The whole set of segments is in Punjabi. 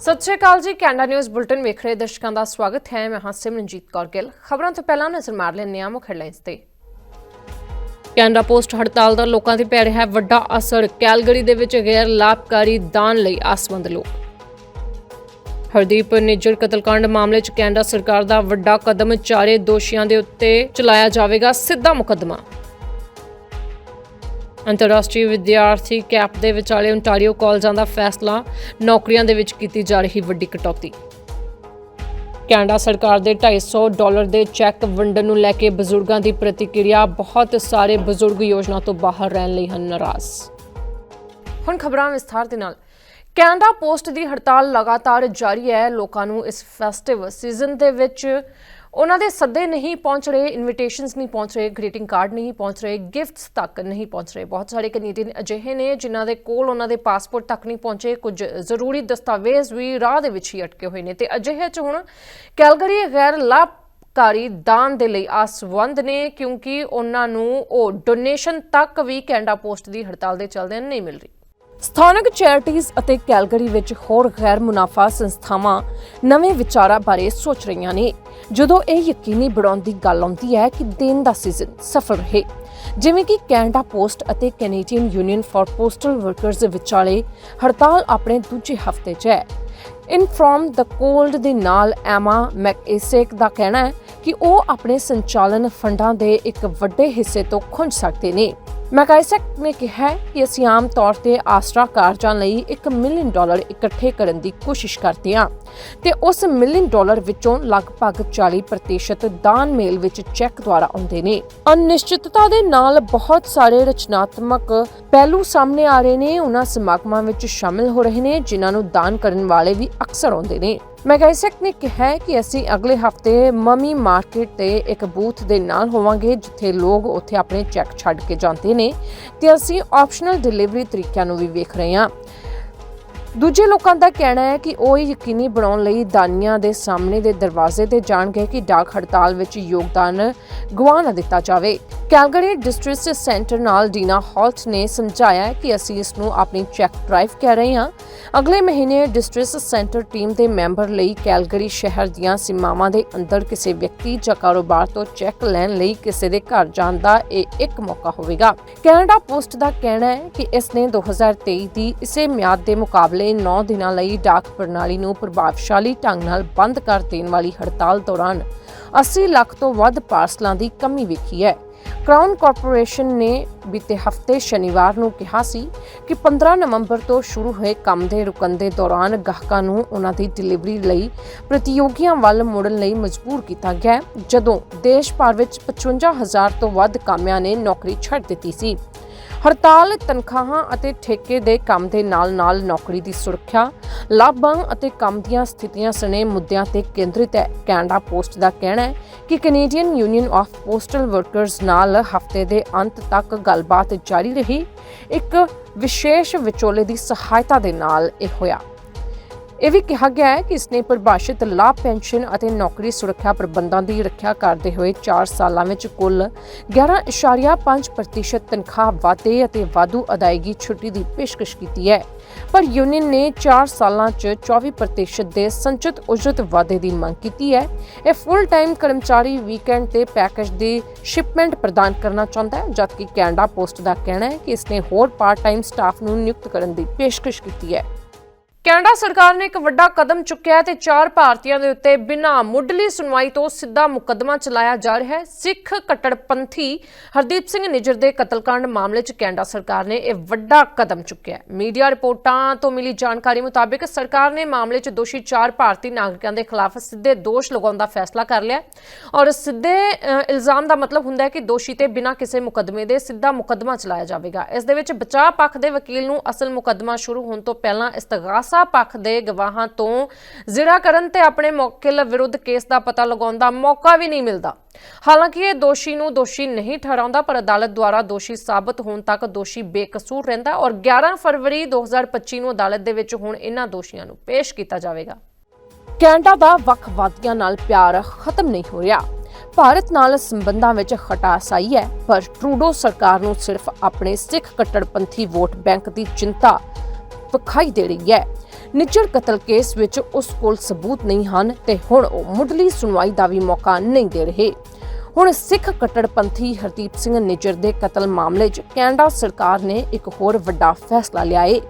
ਸਤਿ ਸ਼੍ਰੀ ਅਕਾਲ ਜੀ, ਕੈਨੇਡਾ ਨਿਊਜ਼ ਬੁਲਟਨ ਵੇਖ ਰਹੇ ਦਰਸ਼ਕਾਂ ਦਾ ਸਵਾਗਤ ਹੈ। ਮੈਂ ਹਾਂ ਸਿਮਰਨਜੀਤ ਕੌਰ ਗਿੱਲ। ਖਬਰਾਂ ਤੋਂ ਪਹਿਲਾਂ ਨਜ਼ਰ ਮਾਰ ਲੈਂਦੇ ਹਾਂ ਮੁੱਖ ਹੈਡਲਾਈਨਸ ਤੇ। ਕੈਨਡਾ ਪੋਸਟ ਹੜਤਾਲ ਦਾ ਲੋਕਾਂ ਤੇ ਪੈ ਰਿਹਾ ਹੈ ਵੱਡਾ ਅਸਰ। ਕੈਲਗਰੀ ਦੇ ਵਿੱਚ ਗੈਰ ਲਾਭਕਾਰੀ ਦਾਨ ਲਈ ਆਸਵੰਦ ਲੋਕ। ਹਰਦੀਪ ਨਿੱਜਰ ਕਤਲकांड ਮਾਮਲੇ 'ਚ ਕੈਨੇਡਾ ਸਰਕਾਰ ਦਾ ਵੱਡਾ ਕਦਮ। ਚਾਰੇ ਦੋਸ਼ੀਆਂ ਦੇ ਉੱਤੇ ਚਲਾਇਆ ਜਾਵੇਗਾ ਸਿੱਧਾ ਮੁਕੱਦਮਾ। ਅੰਤਰਰਾਸ਼ਟਰੀ ਵਿਦਿਆਰਥੀ ਕੈਪ ਦੇ ਵਿਚਾਲੇ ਓਨਟਾਰੀਓ ਕਾਲਜਾਂ ਦਾ ਫੈਸਲਾ, ਨੌਕਰੀਆਂ ਦੇ ਵਿੱਚ ਕੀਤੀ ਜਾ ਰਹੀ ਵੱਡੀ ਕਟੌਤੀ। ਕੈਨੇਡਾ ਸਰਕਾਰ ਦੇ 250 ਡਾਲਰ ਦੇ ਚੈੱਕ ਵੰਡਣ ਨੂੰ ਲੈ ਕੇ ਬਜ਼ੁਰਗਾਂ ਦੀ ਪ੍ਰਤੀਕਿਰਿਆ, ਬਹੁਤ ਸਾਰੇ ਬਜ਼ੁਰਗ ਯੋਜਨਾ ਤੋਂ ਬਾਹਰ ਰਹਿਣ ਲਈ ਹਨ ਨਾਰਾਜ਼। ਹੁਣ ਖਬਰਾਂ ਵਿਸਥਾਰ ਦੇ ਨਾਲ। ਕੈਨੇਡਾ ਪੋਸਟ ਦੀ ਹੜਤਾਲ ਲਗਾਤਾਰ ਜਾਰੀ ਹੈ। ਲੋਕਾਂ ਨੂੰ ਇਸ ਫੈਸਟਿਵ ਸੀਜ਼ਨ ਦੇ ਵਿੱਚ ਉਹਨਾਂ ਦੇ ਸੱਦੇ ਨਹੀਂ ਪਹੁੰਚ ਰਹੇ ਇਨਵੀਟੇਸ਼ਨਸ ਨਹੀਂ ਪਹੁੰਚ ਰਹੇ ਗ੍ਰੀਟਿੰਗ ਕਾਰਡ ਨਹੀਂ ਪਹੁੰਚ ਰਹੇ ਗਿਫਟਸ ਤੱਕ ਨਹੀਂ ਪਹੁੰਚ ਰਹੇ। ਬਹੁਤ ਸਾਰੇ ਕੈਨੇਡੀਅਨ ਅਜਿਹੇ ਨੇ ਜਿਨ੍ਹਾਂ ਦੇ ਕੋਲ ਉਹਨਾਂ ਦੇ ਪਾਸਪੋਰਟ ਤੱਕ ਨਹੀਂ ਪਹੁੰਚੇ। ਕੁਝ ਜ਼ਰੂਰੀ ਦਸਤਾਵੇਜ਼ ਵੀ ਰਾਹ ਦੇ ਵਿੱਚ ਹੀ ਅਟਕੇ ਹੋਏ ਨੇ ਤੇ ਅਜਿਹੇ ਚ ਹੁਣ ਕੈਲਗਰੀ ਗੈਰ ਲਾਭਕਾਰੀ ਦਾਨ ਦੇ ਲਈ ਆਸਵੰਦ ਨੇ, ਕਿਉਂਕਿ ਉਹਨਾਂ ਨੂੰ ਉਹ ਡੋਨੇਸ਼ਨ ਤੱਕ ਵੀ ਕੈਨੇਡਾ ਪੋਸਟ ਦੀ ਹੜਤਾਲ ਦੇ ਚੱਲਦਿਆਂ ਨਹੀਂ ਮਿਲ ਰਹੀ। ਸਥਾਨਕ ਚੈਰਿਟੀਜ਼ ਅਤੇ ਕੈਲਗਰੀ ਵਿੱਚ ਹੋਰ ਗੈਰ ਮੁਨਾਫਾ ਸੰਸਥਾਵਾਂ ਨਵੇਂ ਵਿਚਾਰਾਂ ਬਾਰੇ ਸੋਚ ਰਹੀਆਂ ਨੇ। ਜਦੋਂ ਇਹ ਯਕੀਨੀ ਬਣਾਉਣ ਦੀ ਗੱਲ ਆਉਂਦੀ ਹੈ ਕਿ ਦੇਣ ਦਾ ਸੀਜ਼ਨ ਸਫਲ ਰਹੇ, ਜਿਵੇਂ ਕਿ ਕੈਨੇਡਾ ਪੋਸਟ ਅਤੇ Canadian Union for Postal Workers ਵਿਚਾਲੇ ਹੜਤਾਲ ਆਪਣੇ ਦੂਜੇ ਹਫ਼ਤੇ 'ਚ ਹੈ। ਇਨ ਫਰੋਮ ਦ ਕੋਲਡ ਦੇ ਨਾਲ ਐਮਾ ਮੈਕਏਸੇਕ ਦਾ ਕਹਿਣਾ ਹੈ ਕਿ ਉਹ ਆਪਣੇ ਸੰਚਾਲਨ ਫੰਡਾਂ ਦੇ ਇੱਕ ਵੱਡੇ ਹਿੱਸੇ ਤੋਂ ਖੁੰਝ ਸਕਦੇ ਨੇ। ਮੈਕਾਈਸੈਕ ਨੇ ਕਿਹਾ ਕਿ ਅਸੀਂ ਆਮ ਤੌਰ ਤੇ ਆਸਰਾ ਕਾਰਜਾਂ ਲਈ 1 ਮਿਲੀਅਨ ਡਾਲਰ ਇਕੱਠੇ ਕਰਨ ਦੀ ਕੋਸ਼ਿਸ਼ ਕਰਦੇ ਹਾਂ ਤੇ ਉਸ ਮਿਲੀਅਨ ਡਾਲਰ ਵਿੱਚੋਂ ਲਗਭਗ 40% ਦਾਨ ਮੇਲ ਵਿੱਚ ਚੈੱਕ ਦੁਆਰਾ ਆਉਂਦੇ ਨੇ। ਅਨਿਸ਼ਚਿਤਤਾ ਦੇ ਨਾਲ ਬਹੁਤ ਸਾਰੇ ਰਚਨਾਤਮਕ ਪਹਿਲੂ ਸਾਹਮਣੇ ਆ ਰਹੇ ਨੇ। ਉਹਨਾਂ ਸਮਾਗਮਾਂ ਵਿੱਚ ਸ਼ਾਮਿਲ ਹੋ ਰਹੇ ਨੇ, ਜਿਨ੍ਹਾਂ ਨੂੰ ਦਾਨ ਕਰਨ ਵਾਲੇ ਵੀ ਅਕਸਰ ਆਉਂਦੇ ਨੇ। ਮੈਗਾਈਸੈਕ ਨੇ ਕਿਹਾ ਕਿ ਅਸੀਂ ਅਗਲੇ ਹਫ਼ਤੇ ਮਮੀ ਮਾਰਕੀਟ ਤੇ ਇੱਕ ਬੂਥ ਦੇ ਨਾਲ ਹੋਵਾਂਗੇ, ਜਿੱਥੇ ਲੋਕ ਉੱਥੇ ਆਪਣੇ ਚੈੱਕ ਛੱਡ ਕੇ ਜਾਂਦੇ ਨੇ ਤੇ ਅਸੀਂ ਆਪਸ਼ਨਲ ਡਿਲੀਵਰੀ ਤਰੀਕਿਆਂ ਨੂੰ ਵੀ ਵੇਖ ਰਹੇ ਹਾਂ। ਦੂਜੇ ਲੋਕਾਂ ਦਾ ਕਹਿਣਾ ਹੈ ਕਿ ਉਹ ਯਕੀਨੀ ਬਣਾਉਣ ਲਈ ਦਾਨੀਆਂ ਦੇ ਸਾਹਮਣੇ ਦੇ ਦਰਵਾਜ਼ੇ ਤੇ ਜਾਣਗੇ ਕਿ ਡਾਕ ਹੜਤਾਲ ਵਿੱਚ ਯੋਗਦਾਨ ਗਵਾ ਨਾ ਦਿੱਤਾ ਜਾਵੇ। ਕੈਲਗਰੀ ਡਿਸਟ੍ਰਿਕਟ ਸੈਂਟਰ ਨਾਲ ਡੀਨਾ ਹਾਲਟ ਨੇ ਸਮਝਾਇਆ ਕਿ ਅਸੀਂ ਇਸ ਨੂੰ ਆਪਣੀ ਚੈੱਕ ਡਰਾਈਵ ਕਹਿ ਰਹੇ ਹਾਂ। ਅਗਲੇ ਮਹੀਨੇ ਡਿਸਟ੍ਰਿਕਟ ਸੈਂਟਰ ਟੀਮ ਦੇ ਮੈਂਬਰ ਲਈ ਕੈਲਗਰੀ ਸ਼ਹਿਰ ਦੀਆਂ ਸੀਮਾਵਾਂ ਦੇ ਅੰਦਰ ਕਿਸੇ ਵਿਅਕਤੀ ਜਾਂ ਕਾਰੋਬਾਰ ਤੋਂ ਚੈੱਕ ਲੈਣ ਲਈ ਕਿਸੇ ਦੇ ਘਰ ਜਾਣ ਦਾ ਇਹ ਇੱਕ ਮੌਕਾ ਹੋਵੇਗਾ। ਕੈਨੇਡਾ ਪੋਸਟ ਦਾ ਕਹਿਣਾ ਹੈ ਕਿ ਇਸ ਨੇ 2023 ਦੀ ਇਸੇ ਮਿਆਦ ਦੇ ਮੁਕਾਬਲੇ 9 ਦਿਨਾਂ ਲਈ ਡਾਕ ਪ੍ਰਣਾਲੀ ਨੂੰ ਪ੍ਰਭਾਵਸ਼ਾਲੀ ਢੰਗ ਨਾਲ ਬੰਦ ਕਰ ਦੇਣ ਵਾਲੀ ਹੜਤਾਲ ਦੌਰਾਨ 80 ਲੱਖ ਤੋਂ ਵੱਧ ਪਾਰਸਲਾਂ ਦੀ ਕਮੀ ਵੇਖੀ ਹੈ। ਕਰਾਊਨ ਕਾਰਪੋਰੇਸ਼ਨ ਨੇ ਬੀਤੇ ਹਫ਼ਤੇ ਸ਼ਨੀਵਾਰ ਨੂੰ ਕਿਹਾ ਸੀ ਕਿ 15 ਨਵੰਬਰ ਤੋਂ ਸ਼ੁਰੂ ਹੋਏ ਕੰਮ ਦੇ ਰੁਕਣ ਦੇ ਦੌਰਾਨ ਗਾਹਕਾਂ ਨੂੰ ਉਹਨਾਂ ਦੀ ਡਿਲੀਵਰੀ ਲਈ ਪ੍ਰਤੀਯੋਗੀਆਂ ਵੱਲ ਮੁੜਨ ਲਈ ਮਜਬੂਰ ਕੀਤਾ ਗਿਆ, ਜਦੋਂ ਦੇਸ਼ ਭਰ ਵਿੱਚ 55000 ਤੋਂ ਵੱਧ ਕਾਮਿਆਂ ਨੇ ਨੌਕਰੀ ਛੱਡ ਦਿੱਤੀ ਸੀ। ਹੜਤਾਲ, ਤਨਖਾਹਾਂ ਅਤੇ ਠੇਕੇ ਦੇ ਕੰਮ ਦੇ ਨਾਲ-ਨਾਲ ਨੌਕਰੀ ਦੀ ਸੁਰੱਖਿਆ, ਲਾਭਾਂ ਅਤੇ ਕੰਮ ਦੀਆਂ ਸਥਿਤੀਆਂ ਸਣੇ ਮੁੱਦਿਆਂ ਤੇ ਕੇਂਦਰਿਤ ਹੈ। ਕੈਨੇਡਾ ਪੋਸਟ ਦਾ ਕਹਿਣਾ ਹੈ ਕਿ Canadian Union of Postal Workers ਨਾਲ ਹਫ਼ਤੇ ਦੇ ਅੰਤ ਤੱਕ ਗੱਲਬਾਤ ਜਾਰੀ ਰਹੀ। ਇੱਕ ਵਿਸ਼ੇਸ਼ ਵਿਚੋਲੇ ਦੀ ਸਹਾਇਤਾ ਦੇ ਨਾਲ ਇਹ ਹੋਇਆ। ਇਹ ਵੀ ਕਿਹਾ ਗਿਆ ਹੈ ਕਿ ਇਸਨੇ ਪਰਿਭਾਸ਼ਿਤ ਲਾਭ ਪੈਨਸ਼ਨ ਅਤੇ ਨੌਕਰੀ ਸੁਰੱਖਿਆ ਪ੍ਰਬੰਧਾਂ ਦੀ ਰੱਖਿਆ ਕਰਦੇ ਹੋਏ 4 ਸਾਲਾਂ ਵਿੱਚ ਕੁੱਲ 11.5% ਤਨਖਾਹ ਵਾਧੇ ਅਤੇ ਵਾਧੂ ਅਦਾਇਗੀ ਛੁੱਟੀ ਦੀ ਪੇਸ਼ਕਸ਼ ਕੀਤੀ ਹੈ। ਪਰ ਯੂਨੀਅਨ ਨੇ 4 ਸਾਲਾਂ 'ਚ 24% ਦੇ ਸੰਚਿਤ ਉਜਰਤ ਵਾਧੇ ਦੀ ਮੰਗ ਕੀਤੀ ਹੈ। ਇਹ ਫੁੱਲ ਟਾਈਮ ਕਰਮਚਾਰੀ ਵੀਕਐਂਡ ਤੇ ਪੈਕੇਜ ਦੀ ਸ਼ਿਪਮੈਂਟ ਪ੍ਰਦਾਨ ਕਰਨਾ ਚਾਹੁੰਦਾ ਹੈ, ਜਦਕਿ ਕੈਨੇਡਾ ਪੋਸਟ ਦਾ ਕਹਿਣਾ ਹੈ ਕਿ ਇਸਨੇ ਹੋਰ ਪਾਰਟ ਟਾਈਮ ਸਟਾਫ ਨੂੰ ਨਿਯੁਕਤ ਕਰਨ ਦੀ ਪੇਸ਼ਕਸ਼ ਕੀਤੀ ਹੈ। ਕੈਨੇਡਾ ਸਰਕਾਰ ਨੇ ਇੱਕ ਵੱਡਾ ਕਦਮ ਚੁੱਕਿਆ ਹੈ ਤੇ ਚਾਰ ਭਾਰਤੀਆਂ ਦੇ ਉੱਤੇ ਬਿਨਾਂ ਮੁੱਢਲੀ ਸੁਣਵਾਈ ਤੋਂ ਸਿੱਧਾ ਮੁਕੱਦਮਾ ਚਲਾਇਆ ਜਾ ਰਿਹਾ ਹੈ। ਸਿੱਖ ਕੱਟੜਪੰਥੀ ਹਰਦੀਪ ਸਿੰਘ ਨਿੱਜਰ ਦੇ ਕਤਲकांड ਮਾਮਲੇ 'ਚ ਕੈਨੇਡਾ ਸਰਕਾਰ ਨੇ ਇਹ ਵੱਡਾ ਕਦਮ ਚੁੱਕਿਆ ਹੈ। ਮੀਡੀਆ ਰਿਪੋਰਟਾਂ ਤੋਂ ਮਿਲੀ ਜਾਣਕਾਰੀ ਮੁਤਾਬਕ ਸਰਕਾਰ ਨੇ ਮਾਮਲੇ 'ਚ ਦੋਸ਼ੀ ਚਾਰ ਭਾਰਤੀ ਨਾਗਰਿਕਾਂ ਦੇ ਖਿਲਾਫ ਸਿੱਧੇ ਦੋਸ਼ ਲਗਾਉਣ ਦਾ ਫੈਸਲਾ ਕਰ ਲਿਆ ਔਰ ਸਿੱਧੇ ਇਲਜ਼ਾਮ ਦਾ ਮਤਲਬ ਹੁੰਦਾ ਹੈ ਕਿ ਦੋਸ਼ੀ ਤੇ ਬਿਨਾਂ ਕਿਸੇ ਮੁਕੱਦਮੇ ਦੇ ਸਿੱਧਾ ਮੁਕੱਦਮਾ ਚਲਾਇਆ ਜਾਵੇਗਾ। ਇਸ ਦੇ ਵਿੱਚ ਬਚਾਅ ਪੱਖ ਦੇ ਵਕੀਲ ਨੂੰ ਅਸਲ ਮੁਕੱਦਮਾ ਸ਼ੁਰੂ ਹੋਣ ਤੋਂ ਪਹਿਲਾਂ ਇਸਤਗਾਸਾ ਪੱਖ ਦੇ ਗਵਾਹਾਂ ਤੋਂ ਜ਼ਿਰਾ ਕਰਨ ਤੇ ਆਪਣੇ ਮੌਕਿਲ ਵਿਰੁੱਧ ਕੇਸ ਦਾ ਪਤਾ ਲਗਾਉਣ ਦਾ ਮੌਕਾ ਵੀ ਨਹੀਂ ਮਿਲਦਾ। ਹਾਲਾਂਕਿ ਇਹ ਦੋਸ਼ੀ ਨੂੰ ਦੋਸ਼ੀ ਨਹੀਂ ਠਹਿਰਾਉਂਦਾ, ਪਰ ਅਦਾਲਤ ਦੁਆਰਾ ਦੋਸ਼ੀ ਸਾਬਤ ਹੋਣ ਤੱਕ ਦੋਸ਼ੀ ਬੇਕਸੂਰ ਰਹਿੰਦਾ ਔਰ 11 ਫਰਵਰੀ 2025 ਨੂੰ ਅਦਾਲਤ ਦੇ ਵਿੱਚ ਹੁਣ ਇਹਨਾਂ ਦੋਸ਼ੀਆਂ ਨੂੰ ਪੇਸ਼ ਕੀਤਾ ਜਾਵੇਗਾ। ਕੈਨੇਡਾ ਦਾ ਵੱਖਵਾਦੀਆਂ ਨਾਲ ਪਿਆਰ ਖਤਮ ਨਹੀਂ ਹੋ ਰਿਹਾ। ਭਾਰਤ ਨਾਲ ਸੰਬੰਧਾਂ ਵਿੱਚ ਖਟਾਸ ਆਈ ਹੈ, ਪਰ ਟਰੂਡੋ ਸਰਕਾਰ ਨੂੰ ਸਿਰਫ ਆਪਣੇ ਸਿੱਖ ਕੱਟੜਪੰਥੀ ਵੋਟ ਬੈਂਕ ਦੀ ਚਿੰਤਾ ਵਿਖਾਈ ਦੇ ਰਹੀ ਹੈ। ਨਿੱਜਰ ਕਤਲ ਕੇਸ ਵਿੱਚ ਉਸ ਕੋਲ ਸਬੂਤ ਨਹੀਂ ਹਨ ਤੇ ਹੁਣ ਉਹ ਮੁੱਢਲੀ ਸੁਣਵਾਈ ਦਾ ਵੀ ਮੌਕਾ ਨਹੀਂ ਦੇ ਰਹੇ। ਹੁਣ ਸਿੱਖ ਕੱਟੜਪੰਥੀ ਹਰਦੀਪ ਸਿੰਘ ਨਿੱਜਰ ਦੇ ਕਤਲ ਮਾਮਲੇ 'ਚ ਕੈਨੇਡਾ ਸਰਕਾਰ ਨੇ ਇੱਕ ਹੋਰ ਵੱਡਾ ਫੈਸਲਾ ਲਿਆ ਏ।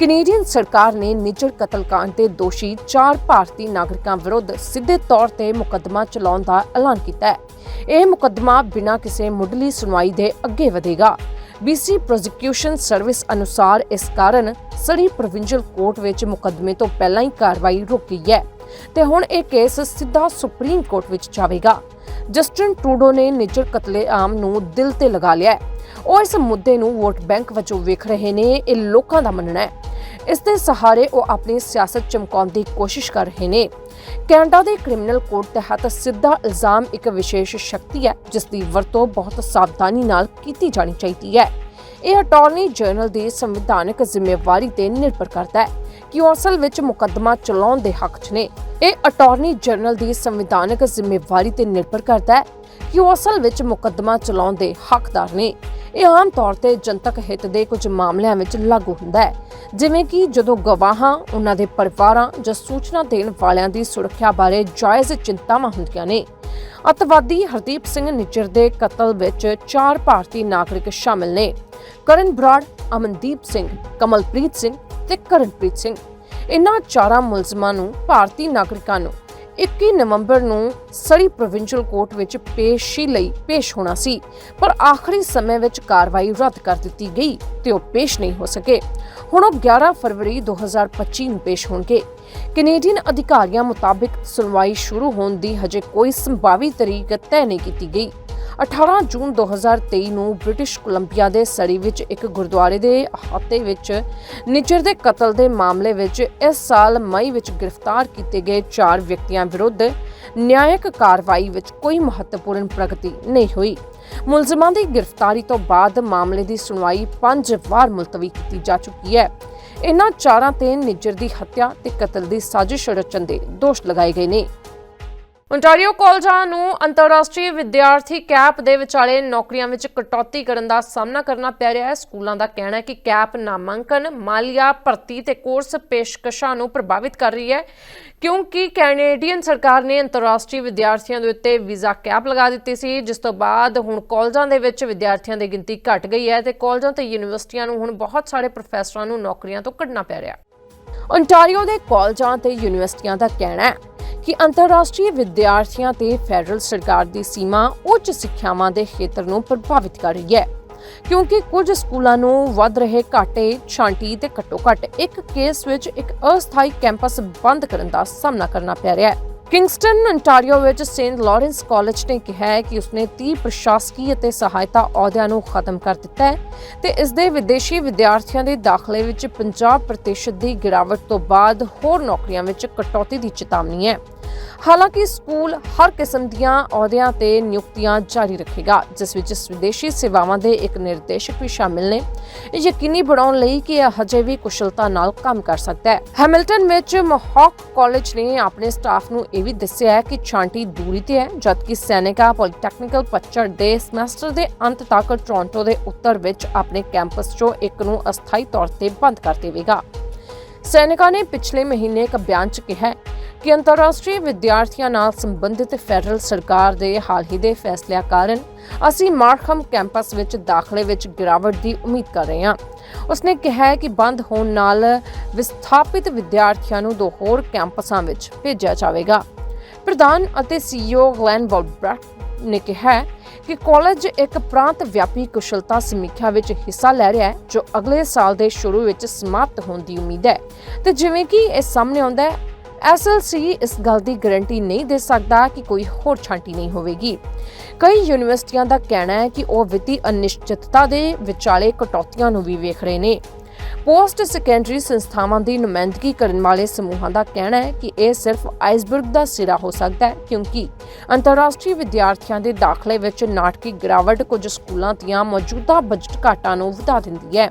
ਕੈਨੇਡੀਅਨ ਸਰਕਾਰ ਨੇ ਨਿੱਜਰ ਕਤਲकांड ਦੇ ਦੋਸ਼ੀ ਚਾਰ ਭਾਰਤੀ ਨਾਗਰਿਕਾਂ ਵਿਰੁੱਧ ਸਿੱਧੇ ਤੌਰ ਤੇ ਮੁਕੱਦਮਾ ਚਲਾਉਣ ਦਾ ਐਲਾਨ ਕੀਤਾ ਹੈ। ਇਹ ਮੁਕੱਦਮਾ ਬਿਨਾਂ ਕਿਸੇ ਮੁੱਢਲੀ ਸੁਣਵਾਈ ਦੇ ਅੱਗੇ ਵਧੇਗਾ। BC ਪ੍ਰੋਸੀਕਿਊਸ਼ਨ ਸਰਵਿਸ ਅਨੁਸਾਰ ਇਸ ਕਾਰਨ ਸੜੀ ਪ੍ਰੋਵਿੰਸ਼ੀਅਲ ਕੋਰਟ ਵਿੱਚ ਮੁਕੱਦਮੇ ਤੋਂ ਪਹਿਲਾਂ ਹੀ ਕਾਰਵਾਈ ਰੁਕ ਗਈ ਹੈ ਤੇ ਹੁਣ ਇਹ ਕੇਸ ਸਿੱਧਾ ਸੁਪਰੀਮ ਕੋਰਟ ਵਿੱਚ ਜਾਵੇਗਾ। ਜਸਟਿਨ ਟਰੂਡੋ ਨੇ ਨਿੱਜਰ ਕਤਲੇਆਮ ਨੂੰ ਦਿਲ ਤੇ ਲਗਾ ਲਿਆ ਹੈ। ਉਹ ਇਸ ਮੁੱਦੇ ਨੂੰ ਵੋਟ ਬੈਂਕ ਵਜੋਂ ਵੇਖ ਰਹੇ ਨੇ, ਇਹ ਲੋਕਾਂ ਦਾ ਮੰਨਣਾ ਹੈ। ਇਸ ਦੇ ਸਹਾਰੇ ਉਹ ਆਪਣੀ ਸਿਆਸਤ ਚਮਕਾਉਣ ਦੀ ਕੋਸ਼ਿਸ਼ ਕਰ ਰਹੇ ਨੇ। ਕੈਨੇਡਾ ਦੇ ਕ੍ਰਿਮੀਨਲ ਕੋਡ ਤਹਿਤ ਸਿੱਧਾ ਇਲਜ਼ਾਮ ਇੱਕ ਵਿਸ਼ੇਸ਼ ਸ਼ਕਤੀ ਹੈ, ਜਿਸ ਦੀ ਵਰਤੋਂ ਬਹੁਤ ਸਾਵਧਾਨੀ ਨਾਲ ਕੀਤੀ ਜਾਣੀ ਚਾਹੀਦੀ ਹੈ। ਇਹ ਅਟਾਰਨੀ ਜਨਰਲ ਦੀ ਸੰਵਿਧਾਨਕ ਜ਼ਿੰਮੇਵਾਰੀ ਤੇ ਨਿਰਭਰ ਕਰਦਾ ਹੈ ਕਿ ਉਹ ਅਸਲ ਵਿੱਚ ਮੁਕੱਦਮਾ ਚਲਾਉਣ ਦੇ ਹੱਕ 'ਚ ਨੇ। ਇਹ ਅਟਾਰਨੀ ਜਨਰਲ ਦੀ ਸੰਵਿਧਾਨਕ ਜ਼ਿੰਮੇਵਾਰੀ ਤੇ ਨਿਰਭਰ ਕਰਦਾ ਹੈ ਕਿ ਉਹ ਅਸਲ ਵਿੱਚ ਮੁਕੱਦਮਾ ਚਲਾਉਣ ਦੇ ਹੱਕਦਾਰ ਨੇ। ਇਹ ਆਮ ਤੌਰ ਤੇ ਜਨਤਕ ਹਿੱਤ ਦੇ ਕੁਝ ਮਾਮਲਿਆਂ ਵਿੱਚ ਲਾਗੂ ਹੁੰਦਾ ਹੈ, ਜਿਵੇਂ ਕਿ ਜਦੋਂ ਗਵਾਹਾਂ, ਉਹਨਾਂ ਦੇ ਪਰਿਵਾਰਾਂ ਜਾਂ ਸੂਚਨਾ ਦੇਣ ਵਾਲਿਆਂ ਦੀ ਸੁਰੱਖਿਆ ਬਾਰੇ ਜਾਇਜ਼ ਚਿੰਤਾਵਾਂ ਹੁੰਦੀਆਂ ਨੇ। ਅਤਵਾਦੀ ਹਰਦੀਪ ਸਿੰਘ ਨਿੱਜਰ ਦੇ ਕਤਲ ਵਿੱਚ ਚਾਰ ਭਾਰਤੀ ਨਾਗਰਿਕ ਸ਼ਾਮਿਲ ਨੇ। ਕਰਨ ਬਰਾੜ, ਅਮਨਦੀਪ ਸਿੰਘ, ਕਮਲਪ੍ਰੀਤ ਸਿੰਘ ਤੇ ਕਰਨਪ੍ਰੀਤ ਸਿੰਘ। ਇਨ੍ਹਾਂ ਚਾਰਾਂ ਮੁਲਜ਼ਮਾਂ ਨੂੰ ਭਾਰਤੀ ਨਾਗਰਿਕਾਂ ਨੂੰ 21 ਨਵੰਬਰ ਨੂੰ ਸੜੀ ਪ੍ਰੋਵਿੰਸ਼ੀਅਲ ਕੋਰਟ ਵਿੱਚ ਪੇਸ਼ੀ ਲਈ ਪੇਸ਼ ਹੋਣਾ ਸੀ, ਪਰ ਆਖਰੀ ਸਮੇਂ ਵਿੱਚ ਕਾਰਵਾਈ ਰੱਦ ਕਰ ਦਿੱਤੀ ਗਈ ਤੇ ਉਹ ਪੇਸ਼ ਨਹੀਂ ਹੋ ਸਕੇ। ਹੁਣ ਉਹ 11 ਫਰਵਰੀ 2025 ਨੂੰ ਪੇਸ਼ ਹੋਣਗੇ। ਕੈਨੇਡੀਅਨ ਅਧਿਕਾਰੀਆਂ ਮੁਤਾਬਿਕ ਸੁਣਵਾਈ ਸ਼ੁਰੂ ਹੋਣ ਦੀ ਹਜੇ ਕੋਈ ਸੰਭਾਵੀ ਤਰੀਕ ਤੈਅ ਨਹੀਂ ਕੀਤੀ ਗਈ। 18 ਜੂਨ 2023 ਨੂੰ ਬ੍ਰਿਟਿਸ਼ ਕੋਲੰਬੀਆ ਦੇ ਸਰੀ ਵਿੱਚ ਇੱਕ ਗੁਰਦੁਆਰੇ ਦੇ ਅਹਾਤੇ ਵਿੱਚ, ਨਿੱਜਰ ਦੇ ਕਤਲ ਦੇ ਮਾਮਲੇ ਵਿੱਚ ਇਸ ਸਾਲ ਮਈ ਵਿੱਚ ਗ੍ਰਿਫਤਾਰ ਕੀਤੇ ਗਏ ਚਾਰ ਵਿਅਕਤੀਆਂ ਵਿਰੁੱਧ ਨਿਆਇਕ ਕਾਰਵਾਈ ਵਿੱਚ ਕੋਈ ਮਹੱਤਵਪੂਰਨ ਪ੍ਰਗਤੀ ਨਹੀਂ ਹੋਈ। ਮੁਲਜ਼ਮਾਂ ਦੀ ਗ੍ਰਿਫਤਾਰੀ ਤੋਂ ਬਾਅਦ ਮਾਮਲੇ ਦੀ ਸੁਣਵਾਈ ਪੰਜ ਵਾਰ ਮੁਲਤਵੀ ਕੀਤੀ ਜਾ ਚੁੱਕੀ ਹੈ। ਇਨ੍ਹਾਂ ਚਾਰਾਂ ਤੇ ਨਿੱਜਰ ਦੀ ਹੱਤਿਆ ਤੇ ਕਤਲ ਦੀ ਸਾਜ਼ਿਸ਼ ਰਚਣ ਦੇ ਦੋਸ਼ ਲਗਾਏ ਗਏ ਨੇ। ਓਨਟਾਰੀਓ ਕਾਲਜਾਂ ਨੂੰ ਅੰਤਰਰਾਸ਼ਟਰੀ ਵਿਦਿਆਰਥੀ ਕੈਪ ਦੇ ਵਿਚਾਲੇ ਨੌਕਰੀਆਂ ਵਿੱਚ ਕਟੌਤੀ ਕਰਨ ਦਾ ਸਾਹਮਣਾ ਕਰਨਾ ਪੈ ਰਿਹਾ ਹੈ। ਸਕੂਲਾਂ ਦਾ ਕਹਿਣਾ ਹੈ ਕਿ ਕੈਪ ਨਾਮਾਂਕਨ ਮਾਲੀਆ ਭਰਤੀ ਤੇ ਕੋਰਸ ਪੇਸ਼ਕਸ਼ਾਂ ਨੂੰ ਪ੍ਰਭਾਵਿਤ ਕਰ ਰਹੀ ਹੈ, ਕਿਉਂਕਿ ਕੈਨੇਡੀਅਨ ਸਰਕਾਰ ਨੇ ਅੰਤਰਰਾਸ਼ਟਰੀ ਵਿਦਿਆਰਥੀਆਂ ਦੇ ਉੱਤੇ ਵੀਜ਼ਾ ਕੈਪ ਲਗਾ ਦਿੱਤੀ ਸੀ, ਜਿਸ ਤੋਂ ਬਾਅਦ ਹੁਣ ਕਾਲਜਾਂ ਦੇ ਵਿੱਚ ਵਿਦਿਆਰਥੀਆਂ ਦੀ ਗਿਣਤੀ ਘਟ ਗਈ ਹੈ ਤੇ ਕਾਲਜਾਂ ਤੇ ਯੂਨੀਵਰਸਿਟੀਆਂ ਨੂੰ ਹੁਣ ਬਹੁਤ ਸਾਰੇ ਪ੍ਰੋਫੈਸਰਾਂ ਨੂੰ ਨੌਕਰੀਆਂ ਤੋਂ ਕੱਢਣਾ ਪੈ ਰਿਹਾ ਹੈ। Ontario ਦੇ ਕਾਲਜਾਂ ਤੇ ਯੂਨੀਵਰਸਿਟੀਆਂ ਦਾ ਕਹਿਣਾ ਹੈ ਕਿ ਅੰਤਰਰਾਸ਼ਟਰੀ ਵਿਦਿਆਰਥੀਆਂ ਤੇ ਫੈਡਰਲ ਸਰਕਾਰ ਦੀ ਸੀਮਾ ਉੱਚ ਸਿੱਖਿਆਵਾਂ ਦੇ ਖੇਤਰ ਨੂੰ ਪ੍ਰਭਾਵਿਤ ਕਰ ਰਹੀ ਹੈ। ਕਿਉਂਕਿ ਕੁਝ ਸਕੂਲਾਂ ਨੂੰ ਵੱਧ ਰਹੇ ਘਾਟੇ, ਛਾਂਟੀ ਤੇ ਘੱਟੋ-ਘੱਟ ਇੱਕ ਕੇਸ ਵਿੱਚ ਇੱਕ ਅਸਥਾਈ ਕੈਂਪਸ ਬੰਦ ਕਰਨ ਦਾ ਸਾਹਮਣਾ ਕਰਨਾ ਪੈ ਰਿਹਾ ਹੈ। ਕਿੰਗਸਟਨ ਅੰਟਾਰੀਓ ਵਿੱਚ ਸੇਂਟ ਲਾਰੈਂਸ ਕਾਲਜ ਨੇ ਕਿਹਾ ਹੈ ਕਿ ਉਸਨੇ 30 ਪ੍ਰਸ਼ਾਸਕੀ ਅਤੇ ਸਹਾਇਤਾ ਅਹੁਦਿਆਂ ਨੂੰ ਖਤਮ ਕਰ ਦਿੱਤਾ ਹੈ ਤੇ ਇਸ ਦੇ ਵਿਦੇਸ਼ੀ ਵਿਦਿਆਰਥੀਆਂ ਦੇ ਦਾਖਲੇ ਵਿੱਚ 50% ਦੀ ਗਿਰਾਵਟ ਤੋਂ ਬਾਅਦ ਹੋਰ ਨੌਕਰੀਆਂ ਵਿੱਚ ਕਟੌਤੀ ਦੀ ਚੇਤਾਵਨੀ ਹੈ। ਹਾਲਾਂਕਿ ਸਕੂਲ ਹਰ ਕਿਸਮ ਦੀਆਂ ਅਹੁਦਿਆਂ ਤੇ ਨਿਯੁਕਤੀਆਂ ਜਾਰੀ ਰੱਖੇਗਾ, ਜਿਸ ਵਿੱਚ ਸਵਿਦੇਸ਼ੀ ਸੇਵਾਵਾਂ ਦੇ ਇੱਕ ਨਿਰਦੇਸ਼ਕ ਵੀ ਸ਼ਾਮਿਲ ਨੇ। ਇਹ ਯਕੀਨੀ ਬਣਾਉਣ ਲਈ ਕਿ ਇਹ ਹਜੇ ਵੀ ਕੁਸ਼ਲਤਾ ਨਾਲ ਕੰਮ ਕਰ ਸਕਦਾ ਹੈ। ਹੈਮਿਲਟਨ ਵਿੱਚ ਮੋਹਾਕ ਕਾਲਜ ਨੇ ਆਪਣੇ ਸਟਾਫ ਨੂੰ ਇਹ ਵੀ ਦੱਸਿਆ ਹੈ ਕਿ ਛਾਂਟੀ ਦੂਰੀ ਤੇ ਹੈ, ਜਦਕਿ ਸੈਨਿਕਾ ਪੋਲੀਟੈਕਨੀਕਲ ਪੱਚੜ ਦੇ ਸਮੈਸਟਰ ਦੇ ਅੰਤ ਤੱਕ ਟੋਰਾਂਟੋ ਦੇ ਉੱਤਰ ਵਿੱਚ ਆਪਣੇ ਕੈਂਪਸ 'ਚੋਂ ਇੱਕ ਨੂੰ ਅਸਥਾਈ ਤੌਰ ਤੇ ਬੰਦ ਕਰ ਦੇਵੇਗਾ। ਸੈਨਿਕਾ ਨੇ ਪਿਛਲੇ ਮਹੀਨੇ ਇੱਕ ਬਿਆਨ 'ਚ ਕਿਹਾ ਕਿ ਅੰਤਰਰਾਸ਼ਟਰੀ ਵਿਦਿਆਰਥੀਆਂ ਨਾਲ ਸੰਬੰਧਿਤ ਫੈਡਰਲ ਸਰਕਾਰ ਦੇ ਹਾਲ ਹੀ ਦੇ ਫੈਸਲਿਆਂ ਕਾਰਨ ਅਸੀਂ ਮਾਰਖਮ ਕੈਂਪਸ ਵਿੱਚ ਦਾਖਲੇ ਵਿੱਚ ਗਿਰਾਵਟ ਦੀ ਉਮੀਦ ਕਰ ਰਹੇ ਹਾਂ। ਉਸਨੇ ਕਿਹਾ ਹੈ ਕਿ ਬੰਦ ਹੋਣ ਨਾਲ ਵਿਸਥਾਪਿਤ ਵਿਦਿਆਰਥੀਆਂ ਨੂੰ ਦੋ ਹੋਰ ਕੈਂਪਸਾਂ ਵਿੱਚ ਭੇਜਿਆ ਜਾਵੇਗਾ। ਪ੍ਰਧਾਨ ਅਤੇ ਸੀਈਓ ਗਲੈਨ ਵੌਲਬ੍ਰੈਕ ਨੇ ਕਿਹਾ ਕਿ ਕਾਲਜ ਇੱਕ ਪ੍ਰਾਂਤ ਵਿਆਪੀ ਕੁਸ਼ਲਤਾ ਸਮੀਖਿਆ ਵਿੱਚ ਹਿੱਸਾ ਲੈ ਰਿਹਾ ਹੈ, ਜੋ ਅਗਲੇ ਸਾਲ ਦੇ ਸ਼ੁਰੂ ਵਿੱਚ ਸਮਾਪਤ ਹੋਣ ਦੀ ਉਮੀਦ ਹੈ। ਤੇ ਜਿਵੇਂ ਕਿ ਇਹ ਸਾਹਮਣੇ ਆਉਂਦਾ ਹੈ ਐਸਐਲਸੀ ਇਸ ਗੱਲ ਦੀ ਗਾਰੰਟੀ ਨਹੀਂ ਦੇ ਸਕਦਾ ਕਿ ਕੋਈ ਹੋਰ ਛਾਂਟੀ ਨਹੀਂ ਹੋਵੇਗੀ। ਕਈ ਯੂਨੀਵਰਸਿਟੀਆਂ ਦਾ ਕਹਿਣਾ ਹੈ ਕਿ ਉਹ ਵਿੱਤੀ ਅਨਿਸ਼ਚਿਤਤਾ ਦੇ ਵਿਚਾਲੇ ਕਟੌਤੀਆਂ ਨੂੰ ਵੀ ਵੇਖ ਰਹੇ ਨੇ। ਪੋਸਟ ਸੈਕੰਡਰੀ ਸੰਸਥਾਵਾਂ ਦੀ ਨੁਮਾਇੰਦਗੀ ਕਰਨ ਵਾਲੇ ਸਮੂਹਾਂ ਦਾ ਕਹਿਣਾ ਹੈ ਕਿ ਇਹ ਸਿਰਫ ਆਈਸਬਰਗ ਦਾ ਸਿਰਾ ਹੋ ਸਕਦਾ ਹੈ, ਕਿਉਂਕਿ ਅੰਤਰਰਾਸ਼ਟਰੀ ਵਿਦਿਆਰਥੀਆਂ ਦੇ ਦਾਖਲੇ ਵਿੱਚ ਨਾਟਕੀ ਗਿਰਾਵਟ ਕੁਝ ਸਕੂਲਾਂ ਦੀਆਂ ਮੌਜੂਦਾ ਬਜਟ ਘਾਟਾਂ ਨੂੰ ਵਧਾ ਦਿੰਦੀ ਹੈ।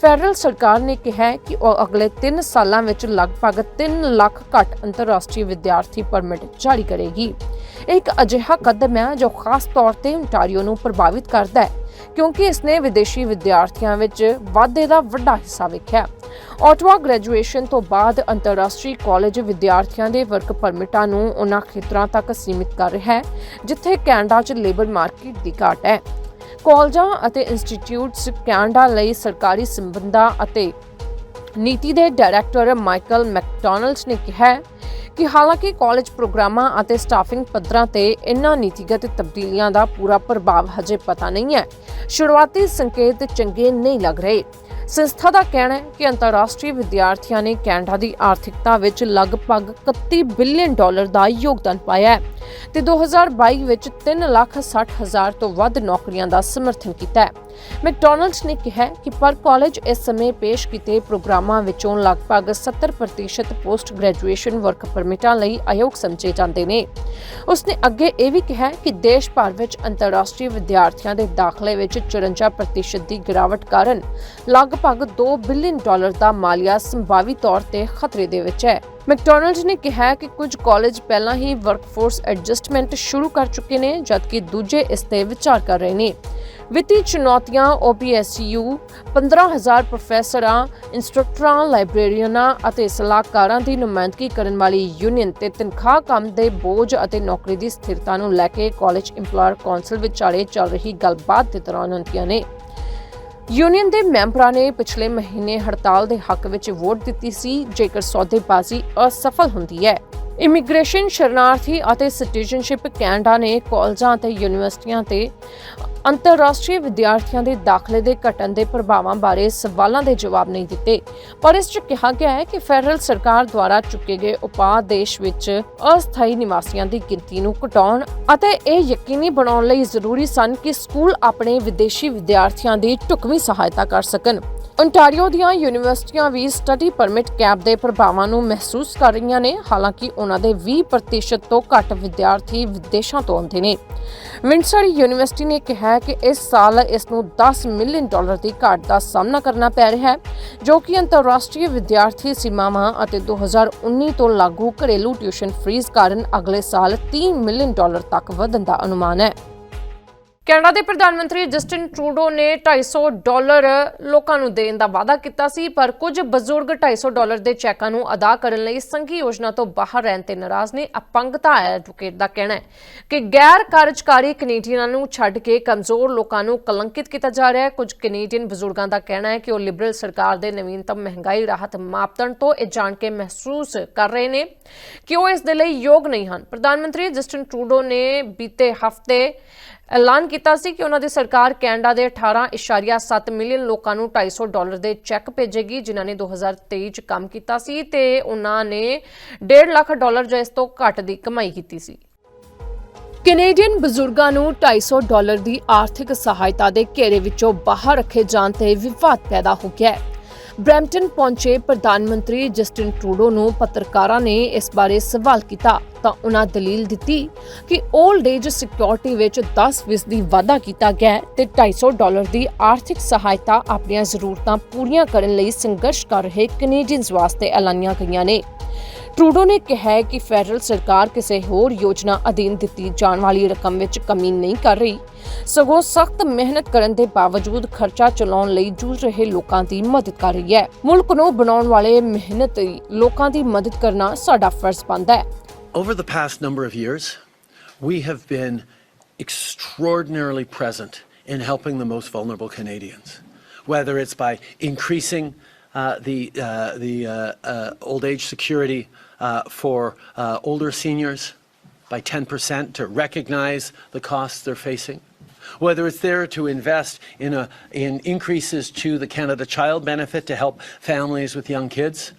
ਫੈਡਰਲ ਸਰਕਾਰ ਨੇ ਕਿਹਾ ਕਿ ਉਹ ਅਗਲੇ 3 ਸਾਲਾਂ ਵਿੱਚ ਲਗਭਗ 3 ਲੱਖ ਘੱਟ ਅੰਤਰਰਾਸ਼ਟਰੀ ਵਿਦਿਆਰਥੀ ਪਰਮਿਟ ਜਾਰੀ ਕਰੇਗੀ। ਇੱਕ ਅਜਿਹਾ ਕਦਮ ਹੈ ਜੋ ਖਾਸ ਤੌਰ ਤੇ ontario ਨੂੰ ਪ੍ਰਭਾਵਿਤ ਕਰਦਾ ਹੈ, ਕਿਉਂਕਿ ਇਸਨੇ ਵਿਦੇਸ਼ੀ ਵਿਦਿਆਰਥੀਆਂ ਵਿੱਚ ਵਾਧੇ ਦਾ ਵੱਡਾ ਹਿੱਸਾ ਵੇਖਿਆ। ਆਟਵਾ ਗ੍ਰੈਜੂਏਸ਼ਨ ਤੋਂ ਬਾਅਦ ਅੰਤਰਰਾਸ਼ਟਰੀ ਕਾਲਜ ਵਿਦਿਆਰਥੀਆਂ ਦੇ ਵਰਕ ਪਰਮਿਟਾਂ ਨੂੰ ਉਹਨਾਂ ਖੇਤਰਾਂ ਤੱਕ ਸੀਮਿਤ ਕਰ ਰਿਹਾ ਹੈ, ਜਿੱਥੇ ਕੈਨੇਡਾ 'ਚ ਲੇਬਰ ਮਾਰਕੀਟ ਦੀ ਘਾਟ ਹੈ। ਕਾਲਜਾਂ ਅਤੇ ਇੰਸਟੀਚਿਊਟਸ ਕੈਨੇਡਾ ਲਈ ਸਰਕਾਰੀ ਸੰਬੰਧਾਂ ਅਤੇ ਨੀਤੀ ਦੇ ਡਾਇਰੈਕਟਰ ਮਾਈਕਲ ਮੈਕਡੋਨਲਡਸ ਨੇ ਕਿਹਾ ਕਿ ਹਾਲਾਂਕਿ ਕਾਲਜ ਪ੍ਰੋਗਰਾਮਾਂ ਅਤੇ ਸਟਾਫਿੰਗ ਪੱਧਰਾਂ ਤੇ ਇਨ੍ਹਾਂ ਨੀਤੀਗਤ ਤਬਦੀਲੀਆਂ ਦਾ ਪੂਰਾ ਪ੍ਰਭਾਵ ਹਜੇ ਪਤਾ ਨਹੀਂ ਹੈ। ਸ਼ੁਰੂਆਤੀ ਸੰਕੇਤ ਚੰਗੇ ਨਹੀਂ ਲੱਗ ਰਹੇ। ਸੰਸਥਾ ਦਾ ਕਹਿਣਾ ਹੈ ਕਿ ਅੰਤਰਰਾਸ਼ਟਰੀ ਵਿਦਿਆਰਥੀਆਂ ਨੇ ਕੈਨੇਡਾ ਦੀ ਆਰਥਿਕਤਾ ਵਿੱਚ ਲਗਭਗ 31 ਬਿਲੀਅਨ ਡਾਲਰ ਦਾ ਯੋਗਦਾਨ ਪਾਇਆ ਹੈ ਤੇ 2022 ਵਿੱਚ 3 ਲੱਖ 60 ਹਜ਼ਾਰ ਤੋਂ ਵੱਧ ਨੌਕਰੀਆਂ ਦਾ ਸਮਰਥਨ ਕੀਤਾ ਹੈ। ਮੈਕਡੋਨਲਡਸ ਨੇ ਕਿਹਾ ਕਿ ਪਰ ਕਾਲਜ ਇਸ ਸਮੇਂ ਪੇਸ਼ ਕੀਤੇ ਪ੍ਰੋਗਰਾਮਾਂ ਵਿੱਚੋਂ ਲਗਭਗ 70% ਪੋਸਟ ਗ੍ਰੈਜੂਏਸ਼ਨ ਵਰਕ ਪਰਮਿਟਾਂ ਲਈ ਅਯੋਗ ਸਮਝੇ ਜਾਂਦੇ ਨੇ। ਉਸਨੇ ਅੱਗੇ ਇਹ ਵੀ ਕਿਹਾ ਕਿ ਦੇਸ਼ ਭਰ ਵਿੱਚ ਅੰਤਰਰਾਸ਼ਟਰੀ ਵਿਦਿਆਰਥੀਆਂ ਦੇ ਦਾਖਲੇ ਵਿੱਚ 54% ਦੀ ਗਿਰਾਵਟ ਕਾਰਨ ਲਗਭਗ 2 ਬਿਲੀਅਨ ਡਾਲਰ ਦਾ ਮਾਲੀਆ ਸੰਭਾਵੀ ਤੌਰ ਤੇ ਖਤਰੇ ਦੇ ਵਿੱਚ ਹੈ। ਮੈਕਡੋਨਲਡਸ ਨੇ ਕਿਹਾ ਕਿ ਕੁਝ ਕਾਲਜ ਪਹਿਲਾਂ ਹੀ ਵਰਕਫੋਰਸ ਐਡਜਸਟਮੈਂਟ ਸ਼ੁਰੂ ਕਰ ਚੁੱਕੇ ਨੇ, ਜਦਕਿ ਦੂਜੇ ਇਸ ਤੇ ਵਿਚਾਰ ਕਰ ਰਹੇ ਨੇ। ਵਿੱਤੀ ਚੁਣੌਤੀਆਂ OPSU 15000 ਪ੍ਰੋਫੈਸਰਾਂ, ਇੰਸਟ੍ਰਕਟਰਾਂ, ਲਾਇਬ੍ਰੇਰੀਅਨਾਂ ਅਤੇ ਸਲਾਹਕਾਰਾਂ ਦੀ ਨੁਮਾਇੰਦਗੀ ਕਰਨ ਵਾਲੀ ਯੂਨੀਅਨ ਤੇ ਤਨਖਾਹ ਕੰਮ ਦੇ ਬੋਝ ਅਤੇ ਨੌਕਰੀ ਦੀ ਸਥਿਰਤਾ ਨੂੰ ਲੈ ਕੇ ਕਾਲਜ ਇੰਪਲਾਇਰ ਕੌਂਸਲ ਵਿਚਾਲੇ ਚੱਲ ਰਹੀ ਗੱਲਬਾਤ ਦੇ ਦੌਰਾਨ ਹੁੰਦੀਆਂ ਨੇ। ਯੂਨੀਅਨ ਦੇ ਮੈਂਬਰਾਂ ਨੇ ਪਿਛਲੇ ਮਹੀਨੇ ਹੜਤਾਲ ਦੇ ਹੱਕ ਵਿੱਚ ਵੋਟ ਦਿੱਤੀ ਸੀ, ਜੇਕਰ ਸੌਦੇਬਾਜ਼ੀ ਅਸਫਲ ਹੁੰਦੀ ਹੈ। ਇਮੀਗ੍ਰੇਸ਼ਨ ਸ਼ਰਨਾਰਥੀ ਅਤੇ ਸਿਟੀਜ਼ਨਸ਼ਿਪ ਕੈਨੇਡਾ ਨੇ ਕਾਲਜਾਂ ਅਤੇ ਯੂਨੀਵਰਸਿਟੀਆਂ ਤੇ ਅੰਤਰਰਾਸ਼ਟਰੀ ਵਿਦਿਆਰਥੀਆਂ ਦੇ ਦਾਖਲੇ ਦੇ ਘਟਣ ਦੇ ਪ੍ਰਭਾਵਾਂ ਬਾਰੇ ਸਵਾਲਾਂ ਦੇ ਜਵਾਬ ਨਹੀਂ ਦਿੱਤੇ। ਪਰ ਇਸ 'ਚ ਕਿਹਾ ਗਿਆ ਹੈ ਕਿ ਫੈਡਰਲ ਸਰਕਾਰ ਦੁਆਰਾ ਚੁੱਕੇ ਗਏ ਉਪਾਅ ਦੇਸ਼ ਵਿੱਚ ਅਸਥਾਈ ਨਿਵਾਸੀਆਂ ਦੀ ਗਿਣਤੀ ਨੂੰ ਘਟਾਉਣ ਅਤੇ ਇਹ ਯਕੀਨੀ ਬਣਾਉਣ ਲਈ ਜ਼ਰੂਰੀ ਸਨ ਕਿ ਸਕੂਲ ਆਪਣੇ ਵਿਦੇਸ਼ੀ ਵਿਦਿਆਰਥੀਆਂ ਦੀ ਢੁਕਵੀਂ ਸਹਾਇਤਾ ਕਰ ਸਕਣ। Ontario ਦੀਆਂ ਯੂਨੀਵਰਸਿਟੀਆਂ ਵੀ ਸਟੱਡੀ ਪਰਮਿਟ ਕੈਪ ਦੇ ਪ੍ਰਭਾਵਾਂ ਨੂੰ ਮਹਿਸੂਸ ਕਰ ਰਹੀਆਂ ਨੇ। ਹਾਲਾਂਕਿ ਉਹਨਾਂ ਦੇ 20% ਤੋਂ ਘੱਟ ਵਿਦਿਆਰਥੀ ਵਿਦੇਸ਼ਾਂ ਤੋਂ ਆਉਂਦੇ ਨੇ। ਵਿੰਡਸਰ ਯੂਨੀਵਰਸਿਟੀ ਨੇ ਕਿਹਾ ਕਿ ਇਸ ਸਾਲ ਇਸ ਨੂੰ 10 ਮਿਲੀਅਨ ਡਾਲਰ ਦੀ ਘਾਟ ਦਾ ਸਾਹਮਣਾ ਕਰਨਾ ਪੈ ਰਿਹਾ ਹੈ, ਜੋ ਕਿ ਅੰਤਰਰਾਸ਼ਟਰੀ ਵਿਦਿਆਰਥੀ ਸੀਮਾਵਾਂ ਅਤੇ 2019 ਤੋਂ ਲਾਗੂ ਘਰੇਲੂ ਟਿਊਸ਼ਨ ਫੀਸ ਕਾਰਨ ਅਗਲੇ ਸਾਲ 30 ਮਿਲੀਅਨ ਡਾਲਰ ਤੱਕ ਵਧਣ ਦਾ ਅਨੁਮਾਨ ਹੈ। ਕੈਨੇਡਾ ਦੇ ਪ੍ਰਧਾਨ ਮੰਤਰੀ ਜਸਟਿਨ ਟਰੂਡੋ ਨੇ 250 ਡਾਲਰ ਲੋਕਾਂ ਨੂੰ ਦੇਣ ਦਾ ਵਾਅਦਾ ਕੀਤਾ ਸੀ, ਪਰ ਕੁਝ ਬਜ਼ੁਰਗ 250 ਡਾਲਰ ਦੇ ਚੈੱਕਾਂ ਨੂੰ ਅਦਾ ਕਰਨ ਲਈ ਸੰਘੀ ਯੋਜਨਾ ਤੋਂ ਬਾਹਰ ਰਹਿਣ ਤੇ ਨਾਰਾਜ਼ ਨੇ। ਅਪੰਗਤਾ ਐਡਵੋਕੇਟ ਦਾ ਕਹਿਣਾ ਹੈ ਕਿ ਗੈਰ ਕਾਰਜਕਾਰੀ ਕੈਨੇਡੀਅਨਾਂ ਨੂੰ ਛੱਡ ਕੇ ਕਮਜ਼ੋਰ ਲੋਕਾਂ ਨੂੰ ਕਲੰਕਿਤ ਕੀਤਾ ਜਾ ਰਿਹਾ ਹੈ। ਕੁਝ ਕੈਨੇਡੀਅਨ ਬਜ਼ੁਰਗਾਂ ਦਾ ਕਹਿਣਾ ਹੈ ਕਿ ਉਹ ਲਿਬਰਲ ਸਰਕਾਰ ਦੇ ਨਵੀਨਤਮ ਮਹਿੰਗਾਈ ਰਾਹਤ ਮਾਪਦੰਡ ਤੋਂ ਇਹ ਜਾਣ ਕੇ ਮਹਿਸੂਸ ਕਰ ਰਹੇ ਨੇ ਕਿ ਉਹ ਇਸ ਦੇ ਲਈ ਯੋਗ ਨਹੀਂ ਹਨ। ਪ੍ਰਧਾਨ ਮੰਤਰੀ ਜਸਟਿਨ ਟਰੂਡੋ ਨੇ ਬੀਤੇ ਹਫ਼ਤੇ ਐਲਾਨ ਕੀਤਾ ਸੀ ਕਿ ਉਹਨਾਂ ਦੀ ਸਰਕਾਰ ਕੈਨੇਡਾ ਦੇ 18.7 ਮਿਲੀਅਨ ਲੋਕਾਂ ਨੂੰ 250 ਡਾਲਰ ਦੇ ਚੈੱਕ ਭੇਜੇਗੀ, ਜਿਨ੍ਹਾਂ ਨੇ 2023 ਚ ਕੰਮ ਕੀਤਾ ਸੀ ਤੇ ਉਹਨਾਂ ਨੇ 1.5 ਲੱਖ ਡਾਲਰ ਜਾਂ ਇਸ ਤੋਂ ਘੱਟ ਦੀ ਕਮਾਈ ਕੀਤੀ ਸੀ। ਕੈਨੇਡੀਅਨ ਬਜ਼ੁਰਗਾਂ ਨੂੰ 250 ਡਾਲਰ ਦੀ ਆਰਥਿਕ ਸਹਾਇਤਾ ਦੇ ਘੇਰੇ ਵਿੱਚੋਂ ਬਾਹਰ ਰੱਖੇ ਜਾਣ ਤੇ ਵਿਵਾਦ ਪੈਦਾ ਹੋ ਗਿਆ ਹੈ। ਬ੍ਰੈਂਪਟਨ ਪਹੁੰਚੇ ਪ੍ਰਧਾਨ ਮੰਤਰੀ ਜਸਟਿਨ ਟਰੂਡੋ ਨੂੰ ਪੱਤਰਕਾਰਾਂ ਨੇ ਇਸ ਬਾਰੇ ਸਵਾਲ ਕੀਤਾ ਤਾਂ ਉਹਨਾਂ ਦਲੀਲ ਦਿੱਤੀ ਕਿ 올ਡ ਏਜ ਸਿਕਿਉਰਿਟੀ ਵਿੱਚ 10% ਦੀ ਵਾਧਾ ਕੀਤਾ ਗਿਆ ਹੈ ਤੇ 250 ਡਾਲਰ ਦੀ ਆਰਥਿਕ ਸਹਾਇਤਾ ਆਪਣੀਆਂ ਜ਼ਰੂਰਤਾਂ ਪੂਰੀਆਂ ਕਰਨ ਲਈ ਸੰਘਰਸ਼ ਕਰ ਰਹੇ ਕੈਨੇਡੀਅਨਸ ਵਾਸਤੇ ਐਲਾਨੀਆਂ ਗਈਆਂ ਨੇ। ਟਰੂਡੋ ਨੇ ਕਿਹਾ ਹੈ ਕਿ ਫੈਡਰਲ ਸਰਕਾਰ ਕਿਸੇ ਹੋਰ ਯੋਜਨਾ ਅਧੀਨ ਦਿੱਤੀ ਜਾਣ ਵਾਲੀ ਰਕਮ ਵਿੱਚ ਕਮੀ ਨਹੀਂ ਕਰ ਰਹੀ ਸਗੋਂ ਸਖਤ ਮਿਹਨਤ ਕਰਨ ਦੇ ਬਾਵਜੂਦ ਖਰਚਾ ਚਲਾਉਣ ਲਈ ਜੂਝ ਰਹੇ ਲੋਕਾਂ ਦੀ ਮਦਦ ਕਰ ਰਹੀ ਹੈ ਮੁਲਕ ਨੂੰ ਬਣਾਉਣ ਵਾਲੇ ਮਿਹਨਤੀ ਲੋਕਾਂ ਦੀ ਮਦਦ ਕਰਨਾ ਸਾਡਾ ਫਰਜ਼ ਬਣਦਾ ਹੈ Over the past number of years, we have been extraordinarily present in helping the most vulnerable Canadians, whether it's by increasing uh, the, uh, the uh, uh, old age security uh, for uh, older seniors by 10% to recognize the costs they're facing. Whether it's there to invest in, a, in increases to the Canada Child Benefit to help families with young kids,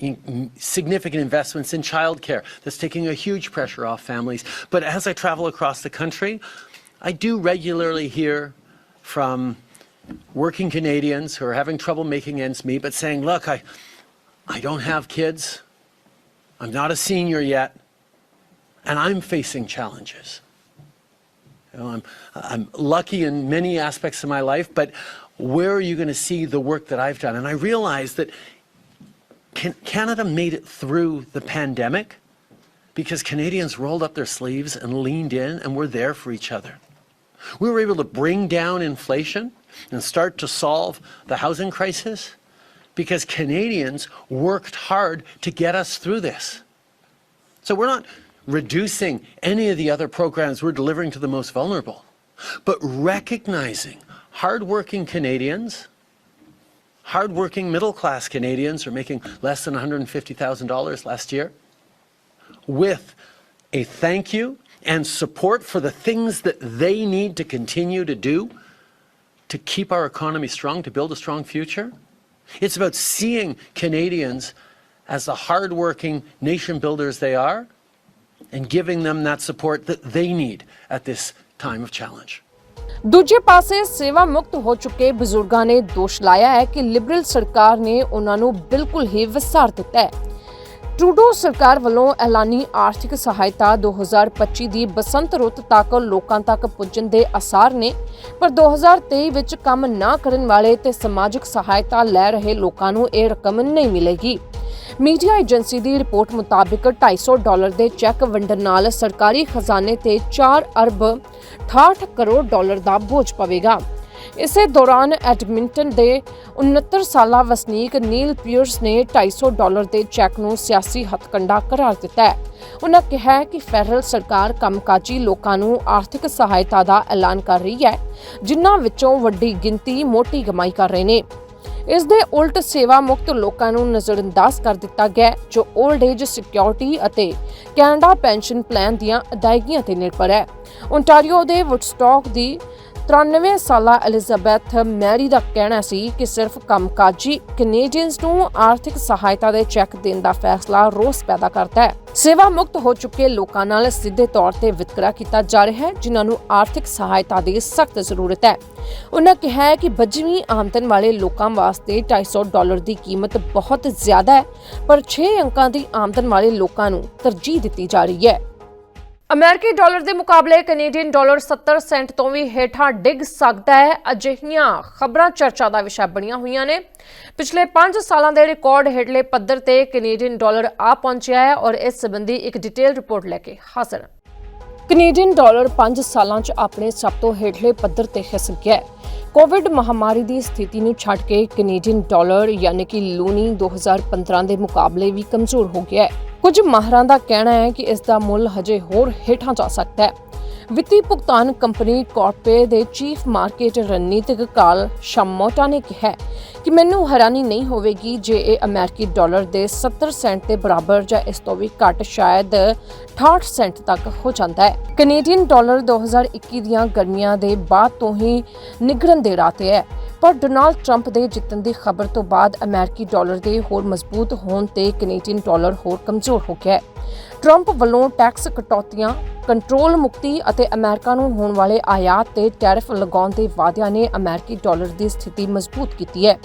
in- significant investments in childcare that's taking a huge pressure off families. But as I travel across the country, I do regularly hear from working Canadians who are having trouble making ends meet, but saying, look, I, I don't have kids. I'm not a senior yet, and I'm facing challenges. You know, I'm, I'm lucky in many aspects of my life, but where are you going to see the work that I've done? And I realize that can, Canada made it through the pandemic because Canadians rolled up their sleeves and leaned in and were there for each other. We were able to bring down inflation and start to solve the housing crisis because Canadians worked hard to get us through this. So we're not reducing any of the other programs we're delivering to the most vulnerable, but recognizing hardworking Canadians, hardworking middle class Canadians who are making less than $150,000 last year, with a thank you and support for the things that they need to continue to do to keep our economy strong, to build a strong future. It's about seeing Canadians as the hardworking nation builders they are and giving them that support that they need at this time of challenge. ਦੂਜੇ ਪਾਸੇ ਸੇਵਾ ਮੁਕਤ ਹੋ ਚੁੱਕੇ ਬਜ਼ੁਰਗਾਂ ਨੇ ਦੋਸ਼ ਲਾਇਆ ਹੈ ਕਿ ਲਿਬਰਲ ਸਰਕਾਰ ਨੇ ਉਹਨਾਂ ਨੂੰ ਬਿਲਕੁਲ ਹੀ ਵਿਸਾਰ ਦਿੱਤਾ ਹੈ ਟਰੂਡੋ ਸਰਕਾਰ ਵੱਲੋਂ ਐਲਾਨੀ ਆਰਥਿਕ ਸਹਾਇਤਾ 2025 ਦੀ ਬਸੰਤ ਰੁੱਤ ਤੱਕ ਲੋਕਾਂ ਤੱਕ ਪੁੱਜਣ ਦੇ ਆਸਾਰ ਨੇ, ਪਰ 2023 ਵਿੱਚ ਕੰਮ ਨਾ ਕਰਨ ਵਾਲੇ ਤੇ ਸਮਾਜਿਕ ਸਹਾਇਤਾ ਲੈ ਰਹੇ ਲੋਕਾਂ ਨੂੰ ਇਹ ਰਕਮ ਨਹੀਂ ਮਿਲੇਗੀ। ਮੀਡੀਆ ਏਜੰਸੀ ਦੀ ਰਿਪੋਰਟ ਮੁਤਾਬਿਕ 250 ਡਾਲਰ ਦੇ ਚੈੱਕ ਵੰਡਣ ਨਾਲ ਸਰਕਾਰੀ ਖਜ਼ਾਨੇ ਤੇ 4 ਅਰਬ 68 ਕਰੋੜ ਡਾਲਰ ਦਾ ਬੋਝ ਪਵੇਗਾ। ਇਸੇ ਦੌਰਾਨ ਐਡਮਿੰਟਨ ਦੇ 69 ਸਾਲਾ ਵਸਨੀਕ ਨੀਲ ਪੀਅਰਸ ਨੇ 250 ਡਾਲਰ ਦੇ ਚੈੱਕ ਨੂੰ ਸਿਆਸੀ ਹੱਥਕੰਡਾ ਕਰਾਰ ਦਿੱਤਾ ਹੈ। ਉਹਨਾਂ ਕਿਹਾ ਕਿ ਫੈਡਰਲ ਸਰਕਾਰ ਕੰਮਕਾਜੀ ਲੋਕਾਂ ਨੂੰ ਆਰਥਿਕ ਸਹਾਇਤਾ ਦਾ ਐਲਾਨ ਕਰ ਰਹੀ ਹੈ, ਜਿਨ੍ਹਾਂ ਵਿੱਚੋਂ ਵੱਡੀ ਗਿਣਤੀ ਮੋਟੀ ਕਮਾਈ ਕਰ ਰਹੇ ਨੇ। ਇਸ ਦੇ ਉਲਟ ਸੇਵਾ ਮੁਕਤ ਲੋਕਾਂ ਨੂੰ ਨਜ਼ਰਅੰਦਾਜ਼ ਕਰ ਦਿੱਤਾ ਗਿਆ ਜੋ 올ਡ ਏਜ ਸਿਕਿਉਰਿਟੀ ਅਤੇ ਕੈਨੇਡਾ ਪੈਨਸ਼ਨ ਪਲਾਨ ਦੀਆਂ ਅਦਾਇਗੀਆਂ ਤੇ ਨਿਰਭਰ ਹੈ। ਓਨਟਾਰੀਓ ਦੇ ਵੁੱਡਸਟਾਕ ਦੀ 93 ਸਾਲਾ ਐਲਿਜ਼ਾਬੈਥ ਮੈਰੀ ਦਾ ਕਹਿਣਾ ਸੀ ਕਿ ਸਿਰਫ ਕੰਮਕਾਜੀ ਕੈਨੇਡੀਅਨਸ ਨੂੰ ਆਰਥਿਕ ਸਹਾਇਤਾ ਦੇ ਚੈੱਕ ਦੇਣ ਦਾ ਫੈਸਲਾ ਰੋਸ ਪੈਦਾ ਕਰਦਾ ਹੈ। ਸੇਵਾ ਮੁਕਤ ਹੋ ਚੁੱਕੇ ਲੋਕਾਂ ਨਾਲ ਸਿੱਧੇ ਤੌਰ ਤੇ ਵਿਤਕਰਾ ਕੀਤਾ ਜਾ ਰਿਹਾ ਹੈ, ਜਿਨ੍ਹਾਂ ਨੂੰ ਆਰਥਿਕ ਸਹਾਇਤਾ ਦੀ ਸਖਤ ਜ਼ਰੂਰਤ ਹੈ। ਉਹਨਾਂ ਕਿਹਾ ਹੈ ਕਿ ਬੱਜਵੀਂ ਆਮਦਨ ਵਾਲੇ ਲੋਕਾਂ ਵਾਸਤੇ 250 ਡਾਲਰ ਦੀ ਕੀਮਤ ਬਹੁਤ ਜ਼ਿਆਦਾ ਹੈ, ਪਰ 6 ਅੰਕਾਂ ਦੀ ਆਮਦਨ ਵਾਲੇ ਲੋਕਾਂ ਨੂੰ ਤਰਜੀਹ ਦਿੱਤੀ ਜਾ ਰਹੀ ਹੈ। ਅਮਰੀਕੀ ਡਾਲਰ ਦੇ ਮੁਕਾਬਲੇ ਕੈਨੇਡੀਅਨ ਡਾਲਰ 70 ਸੈਂਟ ਤੋਂ ਵੀ ਹੇਠਾਂ ਡਿੱਗ ਸਕਦਾ ਹੈ। ਅਜਿਹੀਆਂ ਖਬਰਾਂ ਚਰਚਾ ਦਾ ਵਿਸ਼ਾ ਬਣੀਆਂ ਹੋਈਆਂ ਨੇ। ਪਿਛਲੇ 5 ਸਾਲਾਂ ਦੇ ਰਿਕਾਰਡ ਹੇਠਲੇ ਪੱਧਰ ਤੇ ਕੈਨੇਡੀਅਨ ਡਾਲਰ ਆ ਪਹੁੰਚਿਆ ਹੈ ਔਰ ਇਸ ਸੰਬੰਧੀ ਇੱਕ ਡਿਟੇਲ ਰਿਪੋਰਟ ਲੈ ਕੇ ਹਾਜ਼ਰ ਕੈਨੇਡੀਅਨ ਡਾਲਰ 5 ਸਾਲਾਂ 'ਚ ਆਪਣੇ ਸਭ ਤੋਂ ਹੇਠਲੇ ਪੱਧਰ ਤੇ ਖਿਸਕ ਗਿਆ ਹੈ। ਕੋਵਿਡ ਮਹਾਮਾਰੀ ਦੀ ਸਥਿਤੀ ਨੂੰ ਛੱਡ ਕੇ ਕੈਨੇਡੀਅਨ ਡਾਲਰ ਯਾਨੀ ਕਿ ਲੂਨੀ 2015 ਦੇ ਮੁਕਾਬਲੇ ਵੀ ਕਮਜ਼ੋਰ ਹੋ ਗਿਆ ਹੈ। ਕੁਝ ਮਾਹਰਾਂ ਦਾ ਕਹਿਣਾ ਹੈ ਕਿ ਇਸ ਦਾ ਮੁੱਲ ਹਜੇ ਹੋਰ ਹੇਠਾਂ ਜਾ ਸਕਦਾ ਹੈ। ਵਿੱਤੀ ਭੁਗਤਾਨ ਕੰਪਨੀ ਕਾਰਪੇ ਦੇ ਚੀਫ ਮਾਰਕੀਟ ਰਣਨੀਤਿਕ ਕਾਲ ਸ਼ਮੋਟਾ ਨੇ ਕਿਹਾ ਕਿ ਮੈਨੂੰ ਹੈਰਾਨੀ ਨਹੀਂ ਹੋਵੇਗੀ ਜੇ ਇਹ ਅਮਰੀਕੀ ਡਾਲਰ ਦੇ 70 ਸੈਂਟ ਦੇ ਬਰਾਬਰ ਜਾਂ ਇਸ ਤੋਂ ਵੀ ਘੱਟ ਸ਼ਾਇਦ 68 ਸੈਂਟ ਤੱਕ ਹੋ ਜਾਂਦਾ ਹੈ। ਕੈਨੇਡੀਅਨ ਡਾਲਰ 2021 ਦੀਆਂ ਗਰਮੀਆਂ ਦੇ ਬਾਅਦ ਤੋਂ ਹੀ ਨਿਗਰਨ ਦੇ ਰਾਹ ਤੇ ਹੈ। ਪਰ ਡੋਨਾਲਡ ਟਰੰਪ ਦੇ ਜਿੱਤਣ ਦੀ ਖਬਰ ਤੋਂ ਬਾਅਦ ਅਮਰੀਕੀ ਡਾਲਰ ਦੇ ਹੋਰ ਮਜ਼ਬੂਤ ਹੋਣ ਤੇ ਕੈਨੇਡੀਅਨ ਡਾਲਰ ਹੋਰ ਕਮਜ਼ੋਰ ਹੋ ਗਿਆ ਹੈ। ਟਰੰਪ ਵੱਲੋਂ ਟੈਕਸ ਕਟੌਤੀਆਂ, ਕੰਟਰੋਲ ਮੁਕਤੀ ਅਤੇ ਅਮਰੀਕਾ ਨੂੰ ਹੋਣ ਵਾਲੇ ਆਯਾਤ ਤੇ ਟੈਰਿਫ ਲਗਾਉਣ ਦੇ ਵਾਅਦਿਆਂ ਨੇ ਅਮਰੀਕੀ ਡਾਲਰ ਦੀ ਸਥਿਤੀ ਮਜ਼ਬੂਤ ਕੀਤੀ ਹੈ,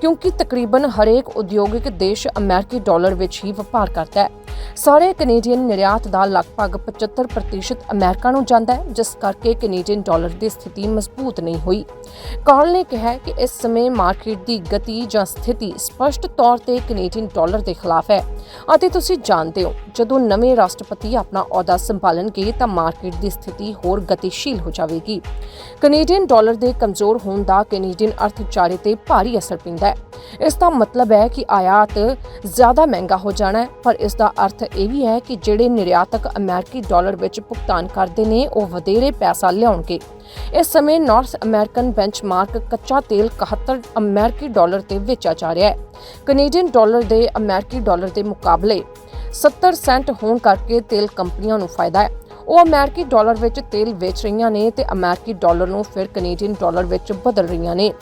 ਕਿਉਂਕਿ ਤਕਰੀਬਨ ਹਰੇਕ ਉਦਯੋਗਿਕ ਦੇਸ਼ ਅਮਰੀਕੀ ਡਾਲਰ ਵਿੱਚ ਹੀ ਵਪਾਰ ਕਰਦਾ ਹੈ। ਸਾਰੇ ਕੈਨੇਡੀਅਨ ਨਿਰਯਾਤ ਦਾ ਲਗਭਗ 75% ਅਮਰੀਕਾ ਨੂੰ ਜਾਂਦਾ ਹੈ, ਜਿਸ ਕਰਕੇ ਕੈਨੇਡੀਅਨ ਡਾਲਰ ਦੀ ਸਥਿਤੀ ਮਜ਼ਬੂਤ ਨਹੀਂ ਹੋਈ। ਕਾਰਲ ਨੇ ਕਿਹਾ ਕਿ ਇਸ ਸਮੇਂ ਮਾਰਕੀਟ ਦੀ ਗਤੀ ਜਾਂ ਸਥਿਤੀ ਸਪਸ਼ਟ ਤੌਰ ਤੇ ਕੈਨੇਡੀਅਨ ਡਾਲਰ ਦੇ ਖਿਲਾਫ ਹੈ। ਅਤੇ ਤੁਸੀਂ ਜਾਣਦੇ ਹੋ, ਜਦੋਂ ਨਵੇਂ ਰਾਸ਼ਟਰਪਤੀ ਆਪਣਾ ਅਹੁਦਾ ਸੰਭਾਲਣਗੇ, ਤਾਂ ਮਾਰਕੀਟ ਦੀ ਸਥਿਤੀ ਹੋਰ ਗਤੀਸ਼ੀਲ ਹੋ ਜਾਵੇਗੀ। ਕੈਨੇਡੀਅਨ ਡਾਲਰ ਦੇ ਕਮਜ਼ੋਰ ਹੋਣ ਦਾ ਕੈਨੇਡੀਅਨ ਅਰਥਚਾਰੇ ਤੇ ਭਾਰੀ ਅਸਰ ਪੈਂਦਾ ਹੈ। ਇਸ ਦਾ ਮਤਲਬ ਹੈ ਕਿ ਆਯਾਤ ਜ਼ਿਆਦਾ ਮਹਿੰਗਾ ਹੋ ਜਾਣਾ ਹੈ, ਪਰ ਇਸ ਦਾ ਅਰਥ ਇਹ ਵੀ ਹੈ ਕਿ ਜਿਹੜੇ ਨਿਰਯਾਤਕ ਅਮਰੀਕੀ ਡਾਲਰ ਵਿੱਚ ਭੁਗਤਾਨ ਕਰਦੇ ਨੇ, ਉਹ ਵਧੇਰੇ ਪੈਸਾ ਲਿਆਉਣਗੇ। ਇਸ ਸਮੇਂ ਨਾਰਥ ਅਮਰੀਕਨ ਬੈਂਚਮਾਰਕ ਕੱਚਾ ਤੇਲ 71 ਅਮਰੀਕੀ ਡਾਲਰ ਤੇ ਵੇਚਿਆ ਜਾ ਰਿਹਾ ਹੈ। ਕੈਨੇਡੀਅਨ ਡਾਲਰ ਦੇ ਅਮਰੀਕੀ ਡਾਲਰ ਦੇ ਮੁਕਾਬਲੇ 70 ਸੈਂਟ ਹੋਣ ਕਰਕੇ ਤੇਲ ਕੰਪਨੀਆਂ ਨੂੰ ਫਾਇਦਾ ਹੈ। ਉਹ ਅਮਰੀਕੀ ਡਾਲਰ ਵਿੱਚ ਤੇਲ ਵੇਚ ਰਹੀਆਂ ਨੇ ਤੇ ਅਮਰੀਕੀ ਡਾਲਰ ਨੂੰ ਫਿਰ ਕੈਨੇਡੀਅਨ ਡਾਲਰ ਵਿੱਚ ਬਦਲ ਰਹੀਆਂ ਨੇ।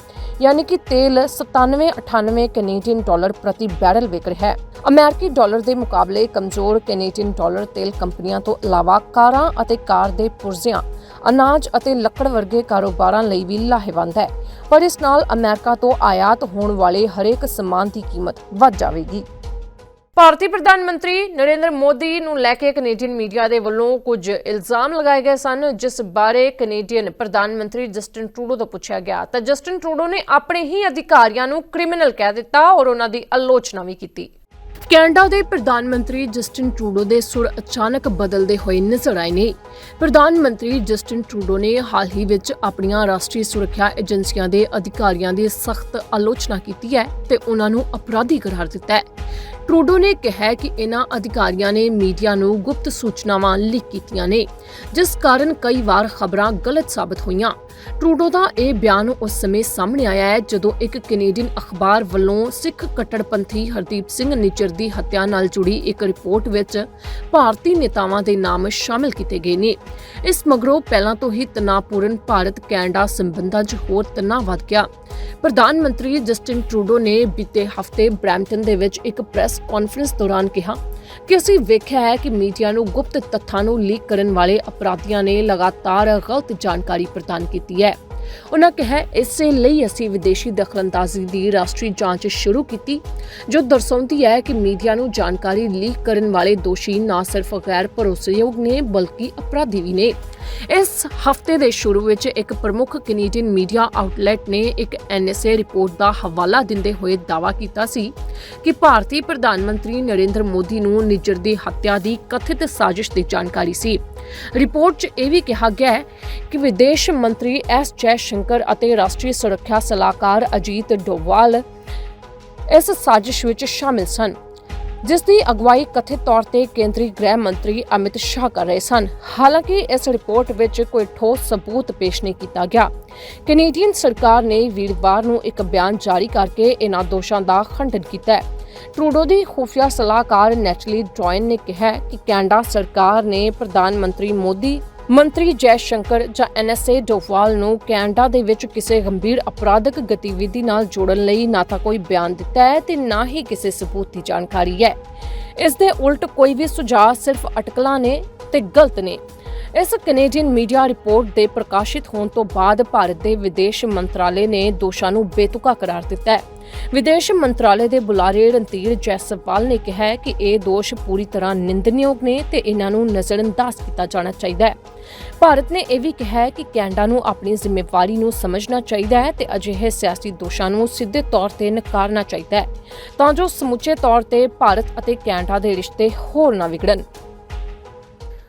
ਯਾਨੀ ਕਿ ਤੇਲ 97-98 ਕੈਨੇਡੀਅਨ ਡਾਲਰ ਪ੍ਰਤੀ ਬੈਰਲ ਵਿਕ ਰਿਹਾ ਹੈ। ਅਮਰੀਕੀ ਡਾਲਰ ਦੇ ਮੁਕਾਬਲੇ ਕਮਜ਼ੋਰ ਕੈਨੇਡੀਅਨ ਡਾਲਰ ਤੇਲ ਕੰਪਨੀਆਂ ਤੋਂ ਇਲਾਵਾ ਕਾਰਾਂ ਅਤੇ ਕਾਰ ਦੇ ਪੁਰਜ਼ਿਆਂ, ਅਨਾਜ ਅਤੇ ਲੱਕੜ ਵਰਗੇ ਕਾਰੋਬਾਰਾਂ ਲਈ ਵੀ ਲਾਹੇਵੰਦ ਹੈ। ਪਰ ਇਸ ਨਾਲ ਅਮਰੀਕਾ ਤੋਂ ਆਯਾਤ ਹੋਣ ਵਾਲੇ ਹਰੇਕ ਸਮਾਨ ਦੀ ਕੀਮਤ ਵੱਧ ਜਾਵੇਗੀ। ਭਾਰਤੀ ਪ੍ਰਧਾਨ ਮੰਤਰੀ ਨਰਿੰਦਰ ਮੋਦੀ ਨੂੰ ਲੈ ਕੇ ਕੈਨੇਡੀਅਨ ਮੀਡੀਆ ਦੇ ਵੱਲੋਂ ਕੁਝ ਇਲਜ਼ਾਮ ਲਗਾਏ ਗਏ ਸਨ, ਜਿਸ ਬਾਰੇ ਕੈਨੇਡੀਅਨ ਪ੍ਰਧਾਨ ਮੰਤਰੀ ਜਸਟਿਨ ਟਰੂਡੋ ਤੋਂ ਪੁੱਛਿਆ ਗਿਆ। ਤਾਂ ਜਸਟਿਨ ਟਰੂਡੋ ਨੇ ਆਪਣੇ ਹੀ ਅਧਿਕਾਰੀਆਂ ਨੂੰ ਕ੍ਰਿਮੀਨਲ ਕਹਿ ਦਿੱਤਾ ਔਰ ਉਹਨਾਂ ਦੀ ਆਲੋਚਨਾ ਵੀ ਕੀਤੀ। ਕੈਨੇਡਾ ਦੇ ਪ੍ਰਧਾਨ ਮੰਤਰੀ ਜਸਟਿਨ ਟਰੂਡੋ ਦੇ ਸੁਰ ਅਚਾਨਕ ਬਦਲਦੇ ਹੋਏ ਨਜ਼ਰ ਆਏ ਨੇ। ਪ੍ਰਧਾਨ ਮੰਤਰੀ ਜਸਟਿਨ ਟਰੂਡੋ ਨੇ ਹਾਲ ਹੀ ਵਿੱਚ ਆਪਣੀਆਂ ਰਾਸ਼ਟਰੀ ਸੁਰੱਖਿਆ ਏਜੰਸੀਆਂ ਦੇ ਅਧਿਕਾਰੀਆਂ ਦੀ ਸਖਤ ਆਲੋਚਨਾ ਕੀਤੀ ਹੈ ਤੇ ਉਹਨਾਂ ਨੂੰ ਅਪਰਾਧੀ ਕਰਾਰ ਦਿੱਤਾ ਹੈ। ਟਰੂਡੋ ਨੇ ਕਿਹਾ ਕਿ ਇਹਨਾਂ ਅਧਿਕਾਰੀਆਂ ਨੇ ਮੀਡੀਆ ਨੂੰ ਗੁਪਤ ਸੂਚਨਾਵਾਂ ਲੀਕ ਕੀਤੀਆਂ ਨੇ, ਜਿਸ ਕਾਰਨ ਕਈ ਵਾਰ ਖਬਰਾਂ ਗਲਤ ਸਾਬਤ ਹੋਈਆਂ। ਟਰੂਡੋ ਦਾ ਇਹ ਬਿਆਨ ਉਸ ਸਮੇਂ ਸਾਹਮਣੇ ਆਇਆ ਹੈ ਜਦੋਂ ਇੱਕ ਕੈਨੇਡੀਅਨ ਅਖਬਾਰ ਵੱਲੋਂ ਸਿੱਖ ਕੱਟੜਪੰਥੀ ਹਰਦੀਪ ਸਿੰਘ ਨਿੱਜਰ ਦੀ ਹੱਤਿਆ ਨਾਲ ਜੁੜੀ ਇੱਕ ਰਿਪੋਰਟ ਵਿੱਚ ਭਾਰਤੀ ਨੇਤਾਵਾਂ ਦੇ ਨਾਮ ਸ਼ਾਮਲ ਕੀਤੇ ਗਏ ਨੇ। ਇਸ ਮਗਰੋਂ ਪਹਿਲਾਂ ਤੋਂ ਹੀ ਤਣਾਅਪੂਰਨ ਭਾਰਤ ਕੈਨੇਡਾ ਸੰਬੰਧਾਂ 'ਚ ਹੋਰ ਤਣਾਅ ਵੱਧ ਗਿਆ। ਪ੍ਰਧਾਨ ਮੰਤਰੀ ਜਸਟਿਨ ਟਰੂਡੋ ਨੇ ਬੀਤੇ ਹਫ਼ਤੇ ਬ੍ਰੈਂਪਟਨ ਦੇ ਵਿੱਚ ਇੱਕ ਪ੍ਰੈਸ ਕਾਨਫਰੰਸ ਦੌਰਾਨ ਕਿਹਾ ਕਿ ਅਸੀਂ ਵੇਖਿਆ ਹੈ ਕਿ ਮੀਡੀਆ ਨੂੰ ਗੁਪਤ ਤੱਥਾਂ ਨੂੰ ਲੀਕ ਕਰਨ ਵਾਲੇ ਅਪਰਾਧੀਆਂ ਨੇ ਲਗਾਤਾਰ ਗਲਤ ਜਾਣਕਾਰੀ ਪ੍ਰਦਾਨ ਕੀਤੀ ਹੈ। ਉਹਨਾਂ ਕਿਹਾ, ਇਸੇ ਲਈ ਅਸੀਂ ਵਿਦੇਸ਼ੀ ਦਖਲਅੰਦਾਜ਼ੀ ਦੀ ਰਾਸ਼ਟਰੀ ਜਾਂਚ ਸ਼ੁਰੂ ਕੀਤੀ, ਜੋ ਦਰਸਾਉਂਦੀ ਹੈ ਕਿ ਮੀਡੀਆ ਨੂੰ ਜਾਣਕਾਰੀ ਲੀਕ ਕਰਨ ਵਾਲੇ ਦੋਸ਼ੀ ਨਾ ਸਿਰਫ ਗੈਰ ਭਰੋਸੇਯੋਗ ਨੇ ਬਲਕਿ ਅਪਰਾਧੀ ਵੀ ਨੇ। ਇਸ ਹਫ਼ਤੇ ਦੇ ਸ਼ੁਰੂ ਵਿੱਚ ਇੱਕ ਪ੍ਰਮੁੱਖ ਕੈਨੇਡੀਅਨ ਮੀਡੀਆ ਆਊਟਲੈਟ ਨੇ ਇੱਕ ਐਨਐਸਏ ਰਿਪੋਰਟ ਦਾ ਹਵਾਲਾ ਦਿੰਦੇ ਹੋਏ ਦਾਅਵਾ ਕੀਤਾ ਸੀ ਕਿ ਭਾਰਤੀ ਪ੍ਰਧਾਨ ਮੰਤਰੀ ਨਰਿੰਦਰ ਮੋਦੀ ਨੂੰ ਨਿੱਜਰ ਦੀ ਹੱਤਿਆ ਦੀ ਕਥਿਤ ਸਾਜ਼ਿਸ਼ ਦੀ ਜਾਣਕਾਰੀ ਸੀ। ਰਿਪੋਰਟ 'ਚ ਇਹ ਵੀ ਕਿਹਾ ਗਿਆ ਹੈ ਕਿ ਵਿਦੇਸ਼ ਮੰਤਰੀ ਐਸ ਜੈ ਸ਼ੰਕਰ ਅਤੇ ਰਾਸ਼ਟਰੀ ਸੁਰੱਖਿਆ ਸਲਾਹਕਾਰ ਅਜੀਤ ਡੋਵਾਲ ਇਸ ਸਾਜ਼ਿਸ਼ ਵਿੱਚ ਸ਼ਾਮਿਲ ਸਨ। ਜਿਸ ਦੀ ਅਗਵਾਈ ਕਥਿਤ ਤੌਰ ਤੇ ਕੇਂਦਰੀ ਗ੍ਰਹਿ ਮੰਤਰੀ ਅਮਿਤ ਸ਼ਾਹ ਕਰ ਰਹੇ ਸਨ। ਹਾਲਾਂਕਿ ਇਸ ਰਿਪੋਰਟ ਵਿੱਚ ਕੋਈ ਠੋਸ ਸਬੂਤ ਪੇਸ਼ ਨਹੀਂ ਕੀਤਾ ਗਿਆ। ਕੈਨੇਡੀਅਨ ਸਰਕਾਰ ਨੇ ਵੀਰਵਾਰ ਨੂੰ ਇੱਕ ਬਿਆਨ ਜਾਰੀ ਕਰਕੇ ਇਹਨਾਂ ਦੋਸ਼ਾਂ ਦਾ ਖੰਡਨ ਕੀਤਾ ਹੈ। ਟਰੂਡੋ ਦੀ ਖੁਫੀਆ ਸਲਾਹਕਾਰ ਨੈਟਲੀ ਡਰਾਇਨ ਨੇ ਕਿਹਾ ਕਿ ਕੈਨੇਡਾ ਸਰਕਾਰ ਨੇ ਪ੍ਰਧਾਨ ਮੰਤਰੀ ਮੋਦੀ ਮੰਤਰੀ ਜੈ ਸ਼ੰਕਰ ਜਾਂ ਐਨਐਸਏ ਡੋਵਾਲ ਨੂੰ ਕੈਨੇਡਾ ਦੇ ਵਿੱਚ ਕਿਸੇ ਗੰਭੀਰ ਅਪਰਾਧਿਕ ਗਤੀਵਿਧੀ ਨਾਲ ਜੋੜਨ ਲਈ ਨਾ ਤਾਂ ਕੋਈ ਬਿਆਨ ਦਿੱਤਾ ਹੈ ਤੇ ਨਾ ਹੀ ਕਿਸੇ ਸਬੂਤ ਦੀ ਜਾਣਕਾਰੀ ਹੈ। ਇਸ ਦੇ ਉਲਟ ਕੋਈ ਵੀ ਸੁਝਾਅ ਸਿਰਫ ਅਟਕਲਾਂ ਨੇ ਤੇ ਗਲਤ ਨੇ। ਇਸ ਕੈਨੇਡੀਅਨ ਮੀਡੀਆ ਰਿਪੋਰਟ ਦੇ ਪ੍ਰਕਾਸ਼ਿਤ ਹੋਣ ਤੋਂ ਬਾਅਦ ਭਾਰਤ ਦੇ ਵਿਦੇਸ਼ ਮੰਤਰਾਲੇ ਨੇ ਦੋਸ਼ਾਂ ਨੂੰ ਬੇਤੁਕਾ ਕਰਾਰ ਦਿੱਤਾ ਹੈ। ਵਿਦੇਸ਼ ਮੰਤਰਾਲੇ ਦੇ ਬੁਲਾਰੇ ਰਣਧੀਰ ਜੈਸਵਾਲ ਨੇ ਕਿਹਾ ਹੈ ਕਿ ਇਹ ਦੋਸ਼ ਪੂਰੀ ਤਰ੍ਹਾਂ ਨਿੰਦਣਯੋਗ ਨੇ ਤੇ ਇਹਨਾਂ ਨੂੰ ਨਜ਼ਰਅੰਦਾਜ਼ ਕੀਤਾ ਜਾਣਾ ਚਾਹੀਦਾ ਹੈ। ਭਾਰਤ ਨੇ ਇਹ ਵੀ ਕਿਹਾ ਹੈ ਕਿ ਕੈਨੇਡਾ ਨੂੰ ਆਪਣੀ ਜ਼ਿੰਮੇਵਾਰੀ ਨੂੰ ਸਮਝਣਾ ਚਾਹੀਦਾ ਹੈ ਤੇ ਅਜਿਹੇ ਸਿਆਸੀ ਦੋਸ਼ਾਂ ਨੂੰ ਸਿੱਧੇ ਤੌਰ ਤੇ ਨਕਾਰਨਾ ਚਾਹੀਦਾ ਹੈ, ਤਾਂ ਜੋ ਸਮੁੱਚੇ ਤੌਰ ਤੇ ਭਾਰਤ ਅਤੇ ਕੈਨੇਡਾ ਦੇ ਰਿਸ਼ਤੇ ਹੋਰ ਨਾ ਵਿਗੜਨ।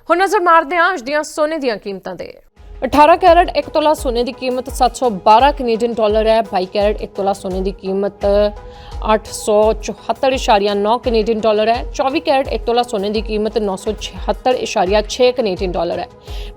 ਹੁਣ ਨਜ਼ਰ ਮਾਰਦੇ ਹਾਂ ਅੱਜ ਦੀਆਂ ਸੋਨੇ ਦੀਆਂ ਕੀਮਤਾਂ ਤੇ। 18 ਕੈਰਟ 1 ਤੋਲਾ ਸੋਨੇ ਦੀ ਕੀਮਤ 712 ਕੈਨੇਡੀਅਨ ਡਾਲਰ ਹੈ। 22 ਕੈਰਟ 1 ਤੋਲਾ ਸੋਨੇ ਦੀ ਕੀਮਤ 874.9 ਕੈਨੇਡੀਅਨ ਡਾਲਰ ਹੈ। 24 ਕੈਰਟ 1 ਤੋਲਾ ਸੋਨੇ ਦੀ ਕੀਮਤ 976.6 ਕੈਨੇਡੀਅਨ ਡਾਲਰ ਹੈ।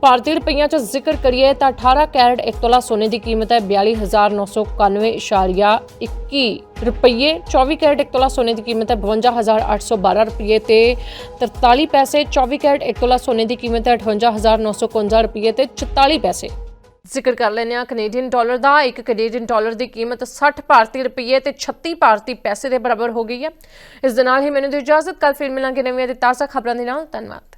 ਭਾਰਤੀ ਰੁਪਈਆ 'ਚ ਜ਼ਿਕਰ ਕਰੀਏ ਤਾਂ 18 ਕੈਰਟ 1 ਤੋਲਾ ਸੋਨੇ ਦੀ ਕੀਮਤ ਹੈ 42991.21 ਰੁਪਈਏ। 24 ਕੈਰਟ 1 ਤੋਲਾ ਸੋਨੇ ਦੀ ਕੀਮਤ ਹੈ 52812 ਰੁਪਈਏ ਤੇ 43 ਪੈਸੇ। 24 ਕੈਰਟ 1 ਤੋਲਾ ਸੋਨੇ ਦੀ ਕੀਮਤ ਹੈ 58951 ਰੁਪਈਏ ਤੇ 44 ਪੈਸੇ। ਜ਼ਿਕਰ ਕਰ ਲੈਂਦੇ ਹਾਂ। ਕੈਨੇਡੀਅਨ ਡਾਲਰ ਦਾ ਇੱਕ ਕੈਨੇਡੀਅਨ ਡਾਲਰ ਦੀ ਕੀਮਤ 60 ਭਾਰਤੀ ਰੁਪਈਏ ਤੇ 36 ਭਾਰਤੀ ਪੈਸੇ ਦੇ ਬਰਾਬਰ ਹੋ ਗਈ ਹੈ। ਇਸ ਦੇ ਨਾਲ ਹੀ ਮੈਨੂੰ ਦੀ ਇਜਾਜ਼ਤ। ਕੱਲ ਫਿਰ ਮਿਲਾਂਗੇ ਨਵੀਆਂ ਤੇ ਤਾਜ਼ਾ ਖਬਰਾਂ ਦੇ ਨਾਲ। ਧੰਨਵਾਦ।